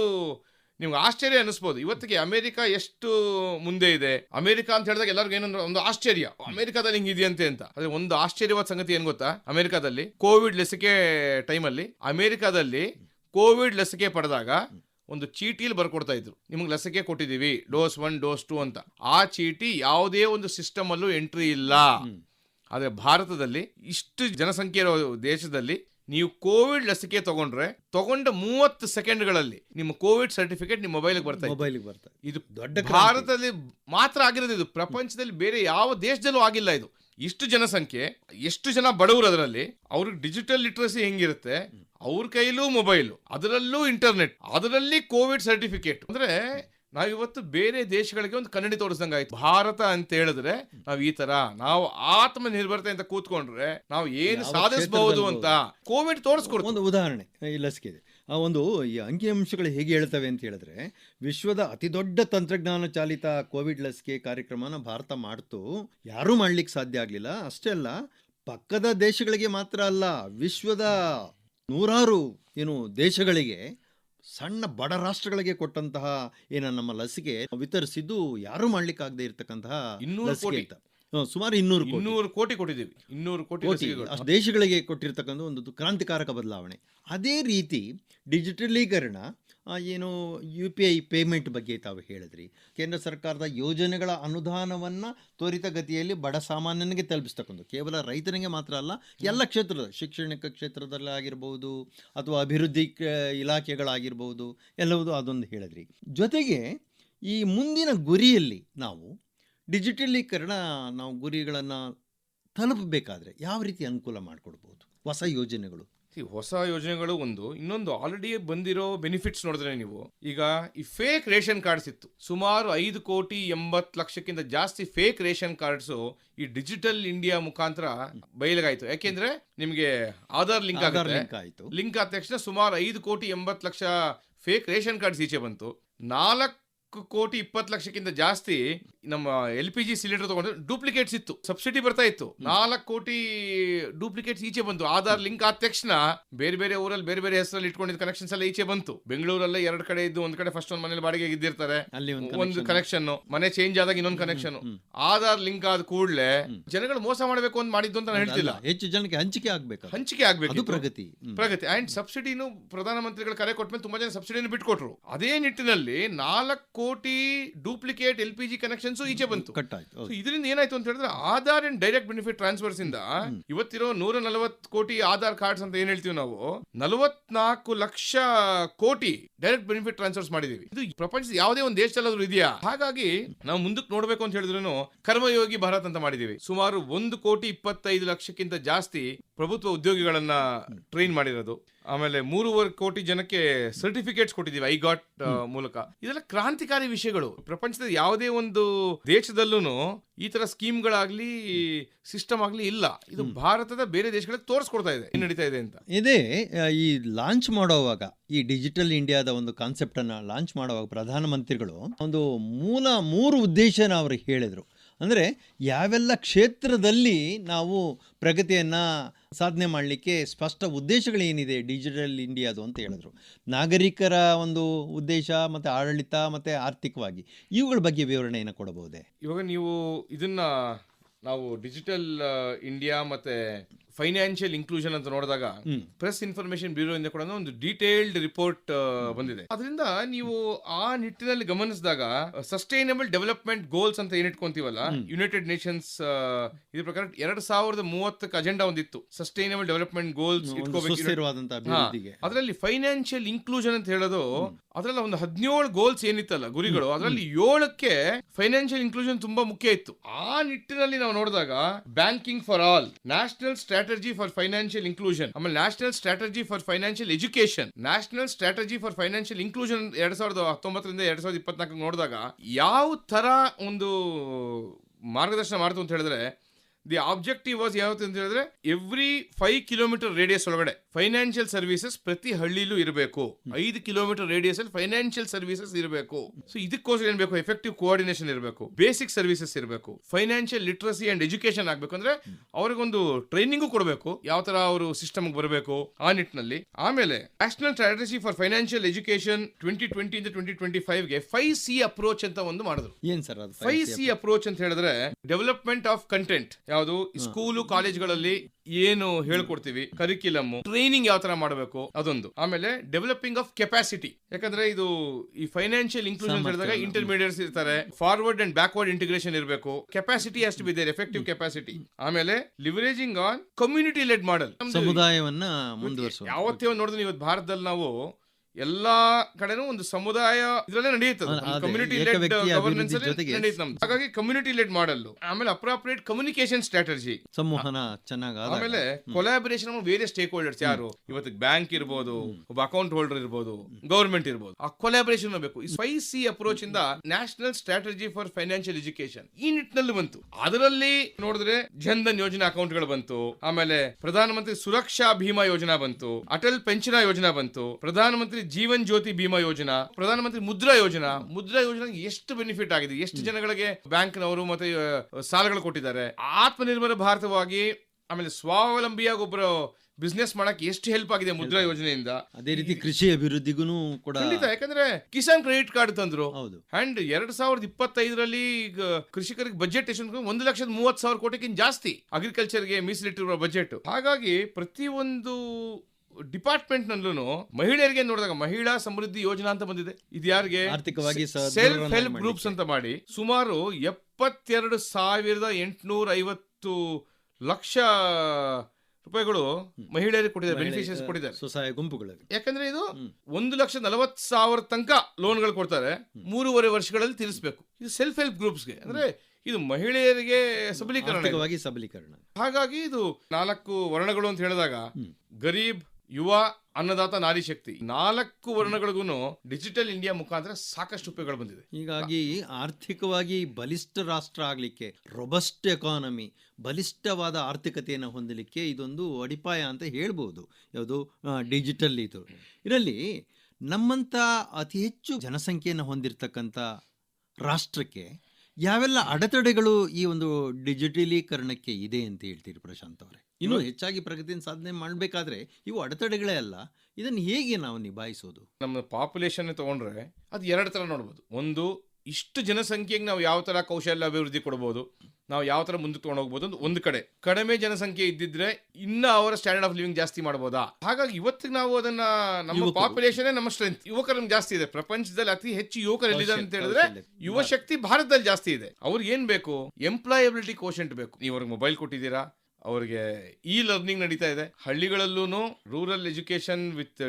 ನಿಮ್ಗೆ ಆಶ್ಚರ್ಯ ಅನಿಸ್ಬೋದು. ಇವತ್ತಿಗೆ ಅಮೆರಿಕ ಎಷ್ಟು ಮುಂದೆ ಇದೆ? ಅಮೆರಿಕ ಅಂತ ಹೇಳಿದಾಗ ಎಲ್ಲರಿಗೂ ಏನಂದ್ರೆ ಒಂದು ಆಶ್ಚರ್ಯ. ಅಮೆರಿಕಾದಲ್ಲಿ ಹಿಂಗಿದೆಯಂತೆ ಅಂತ. ಅದೇ ಒಂದು ಆಶ್ಚರ್ಯವಾದ ಸಂಗತಿ ಏನ್ ಗೊತ್ತಾ? ಅಮೆರಿಕಾದಲ್ಲಿ ಕೋವಿಡ್ ಲಸಿಕೆ ಟೈಮಲ್ಲಿ ಅಮೆರಿಕಾದಲ್ಲಿ ಕೋವಿಡ್ ಲಸಿಕೆ ಪಡೆದಾಗ ಒಂದು ಚೀಟಿಲಿ ಬರ್ಕೊಡ್ತಾ ಇದ್ರು. ನಿಮ್ಗೆ ಲಸಿಕೆ ಕೊಟ್ಟಿದೀವಿ, ಡೋಸ್ ಒನ್, ಡೋಸ್ ಟು ಅಂತ. ಆ ಚೀಟಿ ಯಾವುದೇ ಒಂದು ಸಿಸ್ಟಮ್ ಅಲ್ಲೂ ಎಂಟ್ರಿ ಇಲ್ಲ. ಆದ್ರೆ ಭಾರತದಲ್ಲಿ ಇಷ್ಟು ಜನಸಂಖ್ಯೆ ಇರೋ ದೇಶದಲ್ಲಿ ನೀವು ಕೋವಿಡ್ ಲಸಿಕೆ ತಗೊಂಡ್ರೆ ತಗೊಂಡ ಮೂವತ್ತು ಸೆಕೆಂಡ್ಗಳಲ್ಲಿ ನಿಮ್ಮ ಕೋವಿಡ್ ಸರ್ಟಿಫಿಕೇಟ್ ನಿಮ್ಮ ಮೊಬೈಲ್ಗೆ ಬರ್ತಾ ಮೊಬೈಲ್ಗೆ ಬರ್ತದೆ ಇದು ದೊಡ್ಡ ಭಾರತದಲ್ಲಿ ಮಾತ್ರ ಆಗಿರೋದು ಇದು. ಪ್ರಪಂಚದಲ್ಲಿ ಬೇರೆ ಯಾವ ದೇಶದಲ್ಲೂ ಆಗಿಲ್ಲ ಇದು. ಇಷ್ಟು ಜನಸಂಖ್ಯೆ ಎಷ್ಟು ಜನ ಬಡವರು ಅದರಲ್ಲಿ ಅವ್ರಿಗೆ ಡಿಜಿಟಲ್ ಲಿಟ್ರಸಿ ಹೆಂಗಿರುತ್ತೆ? ಅವ್ರ ಕೈಲೂ ಮೊಬೈಲ್ ಅದರಲ್ಲೂ ಇಂಟರ್ನೆಟ್ ಅದರಲ್ಲಿ ಕೋವಿಡ್ ಸರ್ಟಿಫಿಕೇಟ್. ಅಂದ್ರೆ ನಾವಿವತ್ತು ಬೇರೆ ದೇಶಗಳಿಗೆ ಒಂದು ಕನ್ನಡಿ ತೋರಿಸ್ದಂಗ ಆಯ್ತು ಭಾರತ ಅಂತ ಹೇಳಿದ್ರೆ ನಾವ್ ಈ ತರ ನಾವು ಆತ್ಮ ನಿರ್ಭರತೆ ಅಂತ ಕೂತ್ಕೊಂಡ್ರೆ ನಾವು ಏನು ಸಾಧಿಸಬಹುದು ಅಂತ ಕೋವಿಡ್ ತೋರಿಸ್ಕೊಡ್ತು ಒಂದು ಉದಾಹರಣೆ ಈ ಲಸಿಕೆ ಇದೆ ಆ ಒಂದು ಈ ಅಂಕಿಅಂಶಗಳು ಹೇಗೆ ಹೇಳ್ತವೆ ಅಂತ ಹೇಳಿದ್ರೆ ವಿಶ್ವದ ಅತಿ ದೊಡ್ಡ ತಂತ್ರಜ್ಞಾನ ಚಾಲಿತ ಕೋವಿಡ್ ಲಸಿಕೆ ಕಾರ್ಯಕ್ರಮನ ಭಾರತ ಮಾಡ್ತು. ಯಾರೂ ಮಾಡ್ಲಿಕ್ಕೆ ಸಾಧ್ಯ ಆಗಲಿಲ್ಲ. ಅಷ್ಟೇ ಅಲ್ಲ ಪಕ್ಕದ ದೇಶಗಳಿಗೆ ಮಾತ್ರ ಅಲ್ಲ ವಿಶ್ವದ ನೂರಾರು ಏನು ದೇಶಗಳಿಗೆ ಸಣ್ಣ ಬಡ ರಾಷ್ಟ್ರಗಳಿಗೆ ಕೊಟ್ಟಂತಹ ಏನ ನಮ್ಮ ಲಸಿಕೆ ವಿತರಿಸಿದ್ದು ಯಾರು ಮಾಡ್ಲಿಕ್ಕಾಗದೆ ಇರತಕ್ಕಂತಹ ಇನ್ನೂರು ಕೋಟಿ. ಸುಮಾರು ಇನ್ನೂರು ಕೋಟಿ. ಇನ್ನೂರು ಕೋಟಿ ಕೊಟ್ಟಿದ್ದೀವಿ. ಇನ್ನೂರು ಕೋಟಿ ದೇಶಗಳಿಗೆ ಕೊಟ್ಟಿರ್ತಕ್ಕಂಥ ಒಂದು ಕ್ರಾಂತಿಕಾರಕ ಬದಲಾವಣೆ. ಅದೇ ರೀತಿ ಡಿಜಿಟಲೀಕರಣ ಏನು ಯು ಪಿ ಐ ಪೇಮೆಂಟ್ ಬಗ್ಗೆ ತಾವು ಹೇಳಿದ್ರಿ. ಕೇಂದ್ರ ಸರ್ಕಾರದ ಯೋಜನೆಗಳ ಅನುದಾನವನ್ನು ತ್ವರಿತಗತಿಯಲ್ಲಿ ಬಡ ಸಾಮಾನ್ಯನಿಗೆ ತಲುಪಿಸ್ತಕ್ಕಂಥ ಕೇವಲ ರೈತನಿಗೆ ಮಾತ್ರ ಅಲ್ಲ, ಎಲ್ಲ ಕ್ಷೇತ್ರದ ಶಿಕ್ಷಣಿಕ ಕ್ಷೇತ್ರದಲ್ಲಿ ಆಗಿರ್ಬೋದು ಅಥವಾ ಅಭಿವೃದ್ಧಿ ಇಲಾಖೆಗಳಾಗಿರ್ಬೋದು ಎಲ್ಲವೂ ಅದೊಂದು ಹೇಳಿದ್ರಿ. ಜೊತೆಗೆ ಈ ಮುಂದಿನ ಗುರಿಯಲ್ಲಿ ನಾವು ಡಿಜಿಟಲೀಕರಣ, ನಾವು ಗುರಿಗಳನ್ನು ತಲುಪಬೇಕಾದ್ರೆ ಯಾವ ರೀತಿ ಅನುಕೂಲ ಮಾಡಿಕೊಡ್ಬೋದು? ಹೊಸ ಯೋಜನೆಗಳು. ಹೊಸ ಯೋಜನೆಗಳು ಒಂದು ಇನ್ನೊಂದು ಆಲ್ರೆಡಿ ಬಂದಿರೋ ಬೆನಿಫಿಟ್ಸ್ ನೋಡಿದ್ರೆ ನೀವು ಈಗ ಈ ಫೇಕ್ ರೇಷನ್ ಕಾರ್ಡ್ಸ್ ಇತ್ತು. ಸುಮಾರು ಐದು ಕೋಟಿ ಎಂಬತ್ತು ಲಕ್ಷಕ್ಕಿಂತ ಜಾಸ್ತಿ ಫೇಕ್ ರೇಷನ್ ಕಾರ್ಡ್ಸ್ ಈ ಡಿಜಿಟಲ್ ಇಂಡಿಯಾ ಮುಖಾಂತರ ಬಯಲಿಗಾಯ್ತು. ಯಾಕೆಂದ್ರೆ ನಿಮಗೆ ಆಧಾರ್ ಲಿಂಕ್ ಆಗುತ್ತೆ. ಲಿಂಕ್ ಆಯಿತು. ಲಿಂಕ್ ಆದ ತಕ್ಷಣ ಸುಮಾರು ಐದು ಕೋಟಿ ಎಂಬತ್ತು ಲಕ್ಷ ಫೇಕ್ ರೇಷನ್ ಕಾರ್ಡ್ಸ್ ಈಚೆ ಬಂತು. ನಾಲ್ಕು ಕೋಟಿ ಇಪ್ಪತ್ತು ಲಕ್ಷಕ್ಕಿಂತ ಜಾಸ್ತಿ ನಮ್ಮ ಎಲ್ ಪಿ ಜಿ ಸಿಲಿಂಡರ್ ತಗೊಂಡ್ರೆ ಡೂಪ್ಲಿಕೇಟ್ಸ್ ಇತ್ತು ಸಬ್ಸಿಡಿ ಬರ್ತಾ ಇತ್ತು. ನಾಲ್ಕು ಕೋಟಿ ಡೂಪ್ಲಿಕೇಟ್ಸ್ ಈಚೆ ಬಂತು. ಆಧಾರ್ ಲಿಂಕ್ ಆದ ತಕ್ಷಣ ಬೇರೆ ಬೇರೆ ಊರಲ್ಲಿ ಬೇರೆ ಬೇರೆ ಹೆಸರಲ್ಲಿ ಇಟ್ಕೊಂಡಿದ್ದ ಕನೆಕ್ಷನ್ಸ್ ಎಲ್ಲ ಈಚೆ ಬಂತು. ಬೆಂಗಳೂರಲ್ಲೇ ಎರಡು ಕಡೆ ಇದ್ದು ಒಂದ್ ಕಡೆ ಫಸ್ಟ್ ಒಂದ್ ಮನೇಲಿ ಬಾಡಿಗೆ ಇದ್ದಿರ್ತಾರೆ. ಅಲ್ಲಿ ಒಂದು ಕನೆಕ್ಷನ್ ಮನೆ ಚೇಂಜ್ ಆದಾಗ ಇನ್ನೊಂದು ಕನೆಕ್ಷನ್ ಆಧಾರ್ ಲಿಂಕ್ ಆದ ಕೂಡಲೇ ಜನಗಳು ಮೋಸ ಮಾಡಬೇಕು ಅಂತ ಮಾಡಿದ್ದು ಅಂತ ನಾನು ಹೇಳ್ತಿಲ್ಲ. ಹೆಚ್ಚು ಜನಕ್ಕೆ ಹಂಚಿಕೆ ಆಗ್ಬೇಕು ಹಂಚಿಕೆ ಆಗ್ಬೇಕು ಪ್ರಗತಿ. ಪ್ರಗತಿ. ಅಂಡ್ ಸಬ್ಸಿಡಿನು ಪ್ರಧಾನಮಂತ್ರಿಗಳು ಕರೆ ಕೊಟ್ಮೇಲೆ ತುಂಬಾ ಜನ ಸಬ್ಸಿಡಿಯನ್ನು ಬಿಟ್ಕೊಟ್ರು. ಅದೇ ನಿಟ್ಟಿನಲ್ಲಿ ನಾಲ್ಕು crore duplicate L P G connections ಈಚೆ ಬಂತು. ಕಟ್ ಆಯ್ತು. ಇದರಿಂದ ಏನಾಯ್ತು ಅಂತ ಹೇಳಿದ್ರೆ Aadhaar and direct benefit transfers ಇಂದ ಇವತ್ತಿರೋ ನೂರ ನಲವತ್ತು ಕೋಟಿ ಆಧಾರ್ ಕಾರ್ಡ್ಸ್ ಅಂತ ಏನ್ ಹೇಳ್ತೀವಿ ನಾವು? ನಲವತ್ನಾಲ್ಕು ಲಕ್ಷ ಕೋಟಿ ಡೈರೆಕ್ಟ್ ಬೆನಿಫಿಟ್ ಟ್ರಾನ್ಸ್ಫರ್ಸ್ ಮಾಡಿದೀವಿ. ಇದು ಪ್ರಪಂಚದ ಯಾವುದೇ ಒಂದು ದೇಶದಲ್ಲಾದ್ರೂ ಇದೆಯಾ? ಹಾಗಾಗಿ ನಾವು ಮುಂದಕ್ಕೆ ನೋಡಬೇಕು ಅಂತ ಹೇಳಿದ್ರು ಕರ್ಮಯೋಗಿ ಭಾರತ್ ಅಂತ ಮಾಡಿದೀವಿ. ಸುಮಾರು ಒಂದು ಕೋಟಿ ಇಪ್ಪತ್ತೈದು ಲಕ್ಷಕ್ಕಿಂತ ಜಾಸ್ತಿ ಪ್ರಭುತ್ವ ಉದ್ಯೋಗಿಗಳನ್ನ ಟ್ರೈನ್ ಮಾಡಿರೋದು. ಆಮೇಲೆ ಮೂರುವರೆ ಕೋಟಿ ಜನಕ್ಕೆ ಸರ್ಟಿಫಿಕೇಟ್ಸ್ ಕೊಟ್ಟಿದ್ದೀವಿ ಐ ಗಾಟ್ ಮೂಲಕ. ಇದೆಲ್ಲ ಕ್ರಾಂತಿಕಾರಿ ವಿಷಯಗಳು. ಪ್ರಪಂಚದ ಯಾವುದೇ ಒಂದು ದೇಶದಲ್ಲೂ ಈ ತರ ಸ್ಕೀಮ್ಗಳಾಗ್ಲಿ ಸಿಸ್ಟಮ್ ಆಗ್ಲಿ ಇಲ್ಲ. ಇದು ಭಾರತದ ಬೇರೆ ದೇಶಗಳಿಗೆ ತೋರಿಸ್ಕೊಡ್ತಾ ಇದೆ ಏನ್ ನಡೀತಾ ಇದೆ ಅಂತ. ಇದೇ ಈ ಲಾಂಚ್ ಮಾಡೋವಾಗ ಈ ಡಿಜಿಟಲ್ ಇಂಡಿಯಾದ ಒಂದು ಕಾನ್ಸೆಪ್ಟ್ ಅನ್ನ ಲಾಂಚ್ ಮಾಡುವಾಗ ಪ್ರಧಾನಮಂತ್ರಿಗಳು ಒಂದು ಮೂಲ ಮೂರು ಉದ್ದೇಶನ ಅವರು ಹೇಳಿದರು. ಅಂದರೆ ಯಾವೆಲ್ಲ ಕ್ಷೇತ್ರದಲ್ಲಿ ನಾವು ಪ್ರಗತಿಯನ್ನು ಸಾಧನೆ ಮಾಡಲಿಕ್ಕೆ ಸ್ಪಷ್ಟ ಉದ್ದೇಶಗಳೇನಿದೆ ಡಿಜಿಟಲ್ ಇಂಡಿಯಾದು ಅಂತ ಹೇಳಿದ್ರು. ನಾಗರಿಕರ ಒಂದು ಉದ್ದೇಶ ಮತ್ತು ಆಡಳಿತ ಮತ್ತು ಆರ್ಥಿಕವಾಗಿ ಇವುಗಳ ಬಗ್ಗೆ ವಿವರಣೆಯನ್ನು ಕೊಡಬಹುದೇ? ಇವಾಗ ನೀವು ಇದನ್ನು ನಾವು ಡಿಜಿಟಲ್ ಇಂಡಿಯಾ ಮತ್ತೆ ಫೈನಾನ್ಷಿಯಲ್ ಇನ್ಕ್ಲೂಷನ್ ಅಂತ ನೋಡಿದಾಗ ಪ್ರೆಸ್ ಇನ್ಫಾರ್ಮೇಶನ್ ಬ್ಯೂರೋ ಇಂದ ಕೂಡ ಒಂದು ಡೀಟೇಲ್ಡ್ ರಿಪೋರ್ಟ್ ಬಂದಿದೆ. ಅದರಿಂದ ನೀವು ಆ ನಿಟ್ಟಿನಲ್ಲಿ ಗಮನಿಸಿದಾಗ ಸಸ್ಟೈನಬಲ್ ಡೆವಲಪ್ಮೆಂಟ್ ಗೋಲ್ಸ್ ಅಂತ ಏನ್ ಇಟ್ಕೊಂತೀವಲ್ಲ ಯುನೈಟೆಡ್ ನೇಷನ್ಸ್ ಇದ್ರ ಪ್ರಕಾರ ಎರಡ್ ಸಾವಿರದ ಮೂವತ್ತಕ್ಕೆ ಅಜೆಂಡಾ ಒಂದಿತ್ತು. ಸಸ್ಟೈನಬಲ್ ಡೆವಲಪ್ಮೆಂಟ್ ಗೋಲ್ಸ್ ಇಟ್ಕೋಬೇಕು. ಅದರಲ್ಲಿ ಫೈನಾನ್ಷಿಯಲ್ ಇನ್ಕ್ಲೂಷನ್ ಅಂತ ಹೇಳೋದು ಅದರಲ್ಲಿ ಒಂದು ಹದಿನೇಳು ಗೋಲ್ಸ್ ಏನಿತ್ತಲ್ಲ ಗುರಿಗಳು ಅದರಲ್ಲಿ ಏಳಕ್ಕೆ ಫೈನಾನ್ಷಿಯಲ್ ಇನ್ಕ್ಲೂಷನ್ ತುಂಬಾ ಮುಖ್ಯ ಇತ್ತು. ಆ ನಿಟ್ಟಿನಲ್ಲಿ ನಾವು ನೋಡಿದಾಗ banking for all national strategy for financial inclusion ಆಮೇಲೆ national strategy for financial education national strategy for financial inclusion ಎರಡ್ ಸಾವಿರದ ಹತ್ತೊಂಬತ್ತರಿಂದ ಎರಡ್ ಸಾವಿರದ ಇಪ್ಪತ್ನಾಲ್ಕು ನೋಡಿದಾಗ ಯಾವ ತರ ಒಂದು ಮಾರ್ಗದರ್ಶನ ಮಾಡ್ತು ಅಂತ ಹೇಳಿದ್ರೆ ದಿ ಆಬ್ಜೆಕ್ಟಿವ್ ವಾಸ್ ಯಾವತ್ತು ಅಂತ ಹೇಳಿದ್ರೆ ಎವ್ರಿ ಫೈವ್ ಕಿಲೋಮೀಟರ್ ರೇಡಿಯಸ್ ಒಳಗಡೆ ಫೈನಾನ್ಷಿಯಲ್ ಸರ್ವಿಸಸ್ ಪ್ರತಿ ಹಳ್ಳಿಲೂ ಇರಬೇಕು. ಐದು ಕಿಲೋಮೀಟರ್ ರೇಡಿಯಸ್ ಅಲ್ಲಿ ಫೈನಾನ್ಷಿಯಲ್ ಸರ್ವಿಸಸ್ ಇರಬೇಕು. ಸೊ ಇದಕ್ಕೋಸ್ಕರ ಏನ್ ಬೇಕು? ಎಫೆಕ್ಟಿವ್ ಕೋಆರ್ಡಿನೇಷನ್ ಇರಬೇಕು. ಬೇಸಿಕ್ ಸರ್ವಿಸಸ್ ಇರಬೇಕು. ಫೈನಾನ್ಷಿಯಲ್ ಲಿಟ್ರಸಿ ಅಂಡ್ ಎಜುಕೇಶನ್ ಆಗ್ಬೇಕು. ಅಂದ್ರೆ ಅವ್ರಿಗೊಂದು ಟ್ರೈನಿಂಗು ಕೊಡಬೇಕು. ಯಾವ ತರ ಅವರು ಸಿಸ್ಟಮ್ ಬರಬೇಕು ಆ ನಿಟ್ಟಿನಲ್ಲಿ. ಆಮೇಲೆ national strategy for financial education twenty twenty ಇಂದ ಟ್ವೆಂಟಿ ಟ್ವೆಂಟಿ ಫೈವ್ಗೆ ಫೈವ್ ಸಿ ಅಪ್ರೋಚ್ ಅಂತ ಒಂದು ಮಾಡಿದ್ರು. ಏನ್ ಸರ್ ಫೈವ್ ಸಿ ಅಪ್ರೋಚ್ ಅಂತ ಹೇಳಿದ್ರೆ ಡೆವಲಪ್ಮೆಂಟ್ ಆಫ್ ಕಂಟೆಂಟ್ ಯಾವುದು? ಸ್ಕೂಲು ಕಾಲೇಜ್ಗಳಲ್ಲಿ ಏನು ಹೇಳ್ಕೊಡ್ತೀವಿ? ಕರಿಕ್ಯುಲಮ್ ಟ್ರೈನಿಂಗ್ ಯಾವ ತರ ಮಾಡಬೇಕು? ಅದೊಂದು. ಆಮೇಲೆ ಡೆವಲಪಿಂಗ್ ಆಫ್ ಕೆಪಾಸಿಟಿ ಯಾಕಂದ್ರೆ ಇದು ಈ ಫೈನಾನ್ಷಿಯಲ್ ಇನ್ಕ್ಲೂಷನ್ ಹೇಳಿದಾಗ. ಇಂಟರ್ಮೀಡಿಯೇಟ್ಸ್ ಇರ್ತಾರೆ. ಫಾರ್ವರ್ಡ್ ಅಂಡ್ ಬ್ಯಾಕ್ವರ್ಡ್ ಇಂಟಿಗ್ರೇಷನ್ ಇರಬೇಕು. ಕೆಪಾಸಿಟಿ ಅಷ್ಟು ಬಿದೆ ಎಫೆಕ್ಟಿವ್ ಕೆಪಾಸಿಟಿ ಆಮೇಲೆ leveraging on community led model ಸಮುದಾಯವನ್ನ ಮುಂದುವರಿಸ ಯಾವತ್ತೇ ನೋಡಿದ್ರೆ ಇವತ್ತು ಭಾರತದಲ್ಲಿ ನಾವು ಎಲ್ಲಾ ಕಡೆನೂ ಒಂದು ಸಮುದಾಯ ಇದ್ರಲ್ಲೇ ನಡೆಯುತ್ತದೆ. ಕಮ್ಯುನಿಟಿ ಲೆಡ್ ಗವರ್ನೆನ್ಸ್ ನಡೆಯುತ್ತೆ ನಮ್ದು. ಹಾಗಾಗಿ ಕಮ್ಯುನಿಟಿ ಲೆಡ್ ಮಾಡಲ್ ಆಮೇಲೆ ಅಪ್ರಾಪ್ರಿಯೇಟ್ ಕಮ್ಯುನಿಕೇಶನ್ ಸ್ಟ್ರಾಟಜಿ ಸಂವಹನ ಚೆನ್ನಾಗ ಆಮೇಲೆ ಕೊಲಾಬರೇಷನ್ ವೇರಿಯಸ್ ಸ್ಟೇಕ್ ಹೋಲ್ಡರ್ಸ್ ಯಾರು? ಇವತ್ತು ಬ್ಯಾಂಕ್ ಇರ್ಬೋದು ಒಬ್ಬ ಅಕೌಂಟ್ ಹೋಲ್ಡರ್ ಇರ್ಬೋದು ಗವರ್ಮೆಂಟ್ ಇರ್ಬೋದು. ಆ ಕೊಲಾಬರೇಷನ್ ಬೇಕು. ಈ ಸ್ಪೈಸಿ ಸಿ ಅಪ್ರೋಚ್ ಇಂದ national strategy for financial education ಈ ನಿಟ್ಟಿನಲ್ಲಿ ಬಂತು. ಅದರಲ್ಲಿ ನೋಡಿದ್ರೆ ಜನ್ಧನ್ ಯೋಜನಾ ಅಕೌಂಟ್ಗಳು ಬಂತು. ಆಮೇಲೆ ಪ್ರಧಾನಮಂತ್ರಿ ಸುರಕ್ಷಾ ಭೀಮಾ ಯೋಜನಾ ಬಂತು. ಅಟಲ್ ಪೆನ್ಷನ್ ಯೋಜನಾ ಬಂತು. ಪ್ರಧಾನಮಂತ್ರಿ ಜೀವನ್ ಜ್ಯೋತಿ ಭೀಮಾ ಯೋಜನಾ ಪ್ರಧಾನಮಂತ್ರಿ ಮುದ್ರಾ ಯೋಜನಾ ಮುದ್ರಾ ಯೋಜನೆ ಎಷ್ಟು ಬೆನಿಫಿಟ್ ಆಗಿದೆ? ಎಷ್ಟು ಜನಗಳಿಗೆ ಬ್ಯಾಂಕ್ನವರು ಮತ್ತೆ ಸಾಲಗಳು ಕೊಟ್ಟಿದ್ದಾರೆ? ಆತ್ಮನಿರ್ಭರ ಭಾರತವಾಗಿ ಆಮೇಲೆ ಸ್ವಾವಲಂಬಿಯಾಗಿ ಒಬ್ಬರು ಬಿಸ್ನೆಸ್ ಮಾಡಕ್ಕೆ ಎಷ್ಟು ಹೆಲ್ಪ್ ಆಗಿದೆ ಮುದ್ರಾ ಯೋಜನೆಯಿಂದ? ಅದೇ ರೀತಿ ಕೃಷಿ ಅಭಿವೃದ್ಧಿಗೂ ಕೂಡ ಖಂಡಿತ ಯಾಕಂದ್ರೆ ಕಿಸಾನ್ ಕ್ರೆಡಿಟ್ ಕಾರ್ಡ್ ತಂದ್ರು. ಹೌದು. ಅಂಡ್ ಎರಡ್ ಸಾವಿರದ ಇಪ್ಪತ್ತೈದರಲ್ಲಿ ಈಗ ಕೃಷಿಕರಿಗೆ ಬಜೆಟ್ ಎಷ್ಟು ಒಂದು ಲಕ್ಷದ ಮೂವತ್ತು ಸಾವಿರ ಕೋಟಿಗಿಂತ ಜಾಸ್ತಿ ಅಗ್ರಿಕಲ್ಚರ್ಗೆ ಮೀಸಲಿಟ್ಟಿರುವ ಬಜೆಟ್ ಹಾಗಾಗಿ ಪ್ರತಿಯೊಂದು ಡಿಪಾರ್ಟ್ಮೆಂಟ್ ನಲ್ಲೂ ಮಹಿಳೆಯರಿಗೆ ನೋಡಿದಾಗ ಮಹಿಳಾ ಸಮೃದ್ಧಿ ಯೋಜನಾ ಅಂತ ಬಂದಿದೆ. ಇದು ಯಾರಿಗೆ? ಆರ್ಥಿಕವಾಗಿ ಸೆಲ್ಫ್ ಹೆಲ್ಪ್ ಗ್ರೂಪ್ಸ್ ಅಂತ ಮಾಡಿ ಸುಮಾರು ಎಪ್ಪತ್ತೆರಡು ಸಾವಿರದ ಎಂಟುನೂರ ಐವತ್ತು ಲಕ್ಷ ರೂಪಾಯಿಗಳು ಮಹಿಳೆಯರಿಗೆ ಕೊಟ್ಟಿದ್ದಾರೆ ಬೆನಿಫಿಷಿಯರ್ಸ್ ಕೊಟ್ಟಿದ್ದಾರೆ. ಸ್ವಸಹಾಯ ಗುಂಪುಗಳಲ್ಲಿ. ಯಾಕಂದ್ರೆ ಇದು. ಒಂದು ಲಕ್ಷ ನಲವತ್ತು ಸಾವಿರ ತನಕ ಲೋನ್ಗಳು ಕೊಡ್ತಾರೆ. ಮೂರುವರೆ ವರ್ಷಗಳಲ್ಲಿ ತೀರಿಸಬೇಕು. ಇದು ಸೆಲ್ಫ್ ಹೆಲ್ಪ್ ಗ್ರೂಪ್ಸ್ಗೆ ಅಂದ್ರೆ ಇದು ಮಹಿಳೆಯರಿಗೆ ಸಬಲೀಕರಣ ಸಬಲೀಕರಣ. ಹಾಗಾಗಿ ಇದು ನಾಲ್ಕು ವರ್ಣಗಳು ಅಂತ ಹೇಳಿದಾಗ. ಗರೀಬ್ ಯುವ ಅನ್ನದಾತ ನಾರಿ ಶಕ್ತಿ. ನಾಲ್ಕು ವರ್ಣಗಳಿಗೂ ಡಿಜಿಟಲ್ ಇಂಡಿಯಾ ಮುಖಾಂತರ ಸಾಕಷ್ಟು ಉಪಯೋಗಗಳು ಬಂದಿದೆ. ಹೀಗಾಗಿ ಆರ್ಥಿಕವಾಗಿ ಬಲಿಷ್ಠ ರಾಷ್ಟ್ರ ಆಗಲಿಕ್ಕೆ ರೊಬಸ್ಟ್ ಎಕಾನಮಿ ಬಲಿಷ್ಠವಾದ ಆರ್ಥಿಕತೆಯನ್ನು ಹೊಂದಲಿಕ್ಕೆ ಇದೊಂದು ಅಡಿಪಾಯ ಅಂತ ಹೇಳ್ಬೋದು. ಯಾವುದು? ಡಿಜಿಟಲ್ ಇದು. ಇದರಲ್ಲಿ ನಮ್ಮಂಥ ಅತಿ ಹೆಚ್ಚು ಜನಸಂಖ್ಯೆಯನ್ನು ಹೊಂದಿರತಕ್ಕಂಥ ರಾಷ್ಟ್ರಕ್ಕೆ ಯಾವೆಲ್ಲ ಅಡೆತಡೆಗಳು ಈ ಒಂದು ಡಿಜಿಟಲೀಕರಣಕ್ಕೆ ಇದೆ ಅಂತ ಹೇಳ್ತೀರಿ ಪ್ರಶಾಂತ್ ಅವರೇ? ಇನ್ನೂ ಹೆಚ್ಚಾಗಿ ಪ್ರಗತಿಯನ್ನು ಸಾಧನೆ ಮಾಡಬೇಕಾದ್ರೆ ಇವು ಅಡೆತಡೆಗಳೇ ಅಲ್ಲ. ಇದನ್ನು ಹೇಗೆ ನಾವು ನಿಭಾಯಿಸೋದು? ನಮ್ಮ ಪಾಪ್ಯುಲೇಷನ್ ತಗೊಂಡ್ರೆ ಅದು ಎರಡು ಥರ ನೋಡ್ಬೋದು. ಒಂದು ಇಷ್ಟು ಜನಸಂಖ್ಯೆಗೆ ನಾವು ಯಾವ ಥರ ಕೌಶಲ್ಯ ಅಭಿವೃದ್ಧಿ ಕೊಡ್ಬೋದು? ನಾವು ಯಾವ ಥರ ಮುಂದಕ್ಕೆ ತೊಗೊಂಡು ಹೋಗ್ಬೋದು ಅಂತ ಒಂದು ಕಡೆ. ಕಡಿಮೆ ಜನಸಂಖ್ಯೆ ಇದ್ದಿದ್ರೆ ಇನ್ನ ಅವರ ಸ್ಟ್ಯಾಂಡರ್ಡ್ ಆಫ್ ಲಿವಿಂಗ್ ಜಾಸ್ತಿ ಮಾಡ್ಬೋದಾ? ಹಾಗಾಗಿ ಇವತ್ತಿಗೆ ನಾವು ಅದನ್ನ ನಮ್ಮ. ಪಾಪ್ಯುಲೇಷನ್ ನಮ್ಮ ಸ್ಟ್ರೆಂತ್ ಯುವಕರ ಜಾಸ್ತಿ ಇದೆ. ಪ್ರಪಂಚದಲ್ಲಿ ಅತಿ ಹೆಚ್ಚು ಯುವಕರು ಎಲ್ಲಿದ್ದಾರೆ ಅಂತ ಹೇಳಿದ್ರೆ. ಯುವ ಶಕ್ತಿ ಭಾರತದಲ್ಲಿ ಜಾಸ್ತಿ ಇದೆ. ಅವ್ರಿಗೆ ಏನ್ ಬೇಕು? ಎಂಪ್ಲಾಯಬಿಲಿಟಿ ಕೋಶೆಂಟ್ ಬೇಕು. ನೀವು ಅವ್ರಿಗೆ ಮೊಬೈಲ್ ಕೊಟ್ಟಿದ್ದೀರಾ? ಅವರಿಗೆ ಇ ಲರ್ನಿಂಗ್ ನಡೀತಾ ಇದೆ. ಹಳ್ಳಿಗಳಲ್ಲೂ rural education with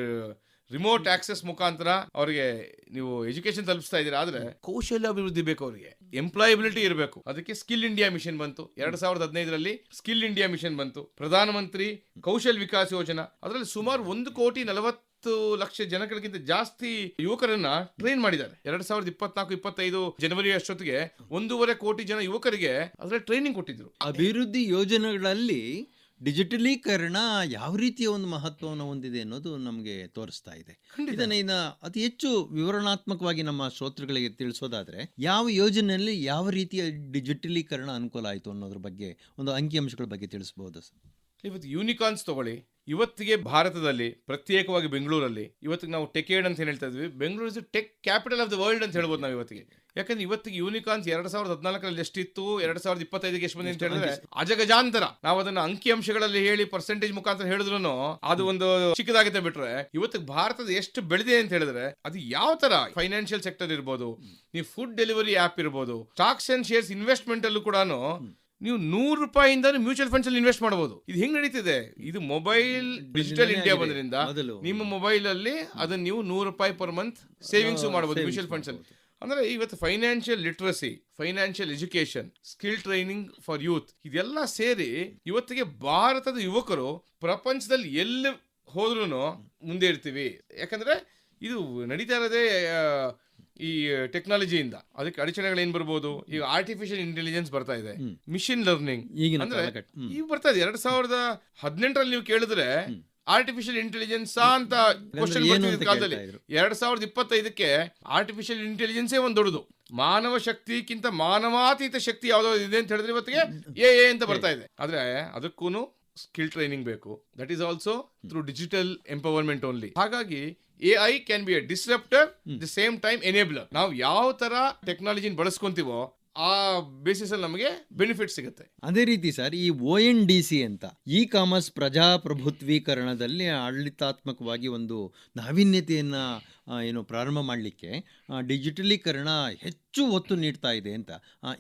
remote access ಮುಖಾಂತರ ಅವರಿಗೆ ನೀವು ಎಜುಕೇಶನ್ ತಲುಪಿಸ್ತಾ ಇದ್ದೀರಾ ಆದ್ರೆ ಕೌಶಲ್ಯ ಅಭಿವೃದ್ಧಿ ಬೇಕು ಅವರಿಗೆ. ಎಂಪ್ಲಾಯಬಿಲಿಟಿ ಇರಬೇಕು. ಅದಕ್ಕೆ ಸ್ಕಿಲ್ ಇಂಡಿಯಾ ಮಿಷನ್ ಬಂತು. ಎರಡ್ ಸಾವಿರದ ಹದಿನೈದರಲ್ಲಿ ಸ್ಕಿಲ್ ಇಂಡಿಯಾ ಮಿಷನ್ ಬಂತು. ಪ್ರಧಾನಮಂತ್ರಿ ಕೌಶಲ್ ವಿಕಾಸ್ ಯೋಜನಾ. ಅದರಲ್ಲಿ ಸುಮಾರು ಒಂದು ಕೋಟಿ ನಲವತ್ತು ಲಕ್ಷ ಜನಗಳಿಗಿಂತ ಜಾಸ್ತಿ ಯುವಕರನ್ನ ಟ್ರೈನ್ ಮಾಡಿದ್ದಾರೆ. ಎರಡ್ ಸಾವಿರದ ಇಪ್ಪತ್ನಾಲ್ಕು, ಇಪ್ಪತ್ತೈದು ಜನವರಿ ಅಷ್ಟೊತ್ತಿಗೆ ಒಂದೂವರೆ ಕೋಟಿ ಜನ ಯುವಕರಿಗೆ ಅದರಲ್ಲಿ ಟ್ರೈನಿಂಗ್ ಕೊಟ್ಟಿದ್ರು. ಅಭಿವೃದ್ಧಿ ಯೋಜನೆಗಳಲ್ಲಿ ಡಿಜಿಟಲೀಕರಣ ಯಾವ ರೀತಿಯ ಒಂದು ಮಹತ್ವವನ್ನು ಹೊಂದಿದೆ ಅನ್ನೋದು ನಮಗೆ ತೋರಿಸ್ತಾ ಇದೆ. ಇದನ್ನ ಇನ್ನ ಅತಿ ಹೆಚ್ಚು ವಿವರಣಾತ್ಮಕವಾಗಿ ನಮ್ಮ ಶ್ರೋತೃಗಳಿಗೆ ತಿಳಿಸೋದಾದ್ರೆ ಯಾವ ಯೋಜನೆಯಲ್ಲಿ ಯಾವ ರೀತಿಯ ಡಿಜಿಟಲೀಕರಣ ಅನುಕೂಲ ಆಯಿತು ಅನ್ನೋದ್ರ ಬಗ್ಗೆ ಒಂದು ಅಂಕಿಅಂಶಗಳ ಬಗ್ಗೆ ತಿಳಿಸಬಹುದು ಇವತ್ತು ಯೂನಿಕಾನ್ಸ್ ತಗೊಳ್ಳಿ ಇವತ್ತಿಗೆ ಭಾರತದಲ್ಲಿ ಪ್ರತ್ಯೇಕವಾಗಿ ಬೆಂಗಳೂರಲ್ಲಿ ಇವತ್ತಿಗೆ ನಾವು ಟೆಕ್ ಏಡ್ ಅಂತ ಹೇಳ್ತಾ ಇದ್ವಿ Bengaluru is tech capital of the world ಅಂತ ಹೇಳ್ಬೋದು ನಾವು ಇವತ್ತಿಗೆ. ಯಾಕಂದ್ರೆ ಇವತ್ತಿಗೆ ಯೂನಿಕಾನ್ಸ್ ಎರಡ್ ಸಾವಿರದ ಹದಿನಾಲ್ಕರಲ್ಲಿ ಎಷ್ಟಿತ್ತು ಎರಡ್ ಸಾವಿರದ ಇಪ್ಪತ್ತೈದಕ್ಕೆ ಎಷ್ಟು ಬಂದಿದೆ ಅಂತ ಹೇಳಿದ್ರೆ ಅಜಗಜಾಂತರ. ನಾವು ಅದನ್ನ ಅಂಕಿ ಅಂಶಗಳಲ್ಲಿ ಹೇಳಿ ಪರ್ಸೆಂಟೇಜ್ ಮುಖಾಂತರ ಹೇಳಿದ್ರು ಅದು ಒಂದು ಚಿಕ್ಕದಾಗುತ್ತೆ ಬಿಟ್ರೆ ಇವತ್ತಿಗೆ ಭಾರತದ ಎಷ್ಟು ಬೆಳೆದಿದೆ ಅಂತ ಹೇಳಿದ್ರೆ ಅದು ಯಾವ ತರ ಫೈನಾನ್ಷಿಯಲ್ ಸೆಕ್ಟರ್ ಇರ್ಬೋದು ನೀವು ಫುಡ್ ಡೆಲಿವರಿ ಆಪ್ ಇರ್ಬೋದು ಸ್ಟಾಕ್ಸ್ ಅಂಡ್ ಶೇರ್ಸ್ ಇನ್ವೆಸ್ಟ್ಮೆಂಟ್ ಅಲ್ಲೂ ಕೂಡ ನೀವು ನೂರು ರೂಪಾಯಿಂದ ಮ್ಯೂಚುವಲ್ ಫಂಡ್ಸ್ ಅಲ್ಲಿ ಇನ್ವೆಸ್ಟ್ ಮಾಡಬಹುದು ಇದು ಹೆಂಗ್ ನಡೀತಿದೆ ಇದು ಮೊಬೈಲ್ ಡಿಜಿಟಲ್ ಇಂಡಿಯಾ. ಬಂದ್ರಿಂದ. ನಿಮ್ಮ ಮೊಬೈಲ್ ಅಲ್ಲಿ ಅದನ್ನ ನೀವು ನೂರು ರೂಪಾಯಿ ಪರ್ ಮಂತ್ ಸೇವಿಂಗ್ಸ್ ಮಾಡಬಹುದು ಮ್ಯೂಚುವಲ್ ಫಂಡ್ಸ್ ಅಲ್ಲಿ ಅಂದ್ರೆ ಇವತ್ತು financial literacy financial education skill training for youth ಇದೆಲ್ಲ ಸೇರಿ ಇವತ್ತಿಗೆ ಭಾರತದ ಯುವಕರು ಪ್ರಪಂಚದಲ್ಲಿ ಎಲ್ಲಿ ಹೋದ್ರೂ ಮುಂದೆ ಇರ್ತೀವಿ ಯಾಕಂದ್ರೆ ಇದು ನಡೀತಾ ಇರೋದೇ ಈ ಟೆಕ್ನಾಲಜಿಯಿಂದ ಅದಕ್ಕೆ ಅಡಚಣೆಗಳು ಏನ್ ಬರ್ಬೋದು? ಈಗ ಆರ್ಟಿಫಿಷಿಯಲ್ ಇಂಟೆಲಿಜೆನ್ಸ್ ಬರ್ತಾ ಇದೆ. ಮಿಷಿನ್ ಲರ್ನಿಂಗ್ ಅಂದ್ರೆ ಈಗ ಬರ್ತಾ ಇದೆ. ಎರಡ್ ಸಾವಿರದ ಹದಿನೆಂಟರಲ್ಲಿ ನೀವು ಕೇಳಿದ್ರೆ ಆರ್ಟಿಫಿಷಿಯಲ್ ಇಂಟೆಲಿಜೆನ್ಸ್ ಅಂತ ಕ್ವಶನ್ ಬರ್ತಿದ್ದ ಕಾಲದಲ್ಲಿ. ಎರಡ್ ಸಾವಿರದ ಇಪ್ಪತ್ತೈದಕ್ಕೆ ಆರ್ಟಿಫಿಷಿಯಲ್ ಇಂಟೆಲಿಜೆನ್ಸೇ ಒಂದು ದೊಡ್ಡದು ಮಾನವ ಶಕ್ತಿಗಿಂತ ಮಾನವಾತೀತ ಶಕ್ತಿ ಯಾವ್ದೋ ಇದೆ ಅಂತ ಹೇಳಿದ್ರೆ ಇವತ್ತಿಗೆ ಎ ಎ ಅಂತ ಬರ್ತಾ ಇದೆ. ಆದ್ರೆ ಅದಕ್ಕೂ ಸ್ಕಿಲ್ ಟ್ರೈನಿಂಗ್ ಬೇಕು. That is also through digital empowerment only ಹಾಗಾಗಿ A I can be a disruptor the same time enabler ನಾವು ಯಾವ ತರ ಟೆಕ್ನಾಲಜಿನ ಬಳಸ್ಕೊಂತೀವೋ ಆ ಬೇಸಿಸ್ ಅಲ್ಲಿ ನಮಗೆ ಬೆನಿಫಿಟ್ ಸಿಗುತ್ತೆ. ಅದೇ ರೀತಿ ಸರ್ ಈ ಒ ಎನ್ ಡಿ ಸಿ ಅಂತ ಇ ಕಾಮರ್ಸ್ ಪ್ರಜಾಪ್ರಭುತ್ವೀಕರಣದಲ್ಲಿ ಆಡಳಿತಾತ್ಮಕವಾಗಿ ಒಂದು ನಾವೀನ್ಯತೆಯನ್ನು ಏನು ಪ್ರಾರಂಭ ಮಾಡಲಿಕ್ಕೆ ಡಿಜಿಟಲೀಕರಣ ಹೆಚ್ಚು ಒತ್ತು ನೀಡ್ತಾ ಇದೆ ಅಂತ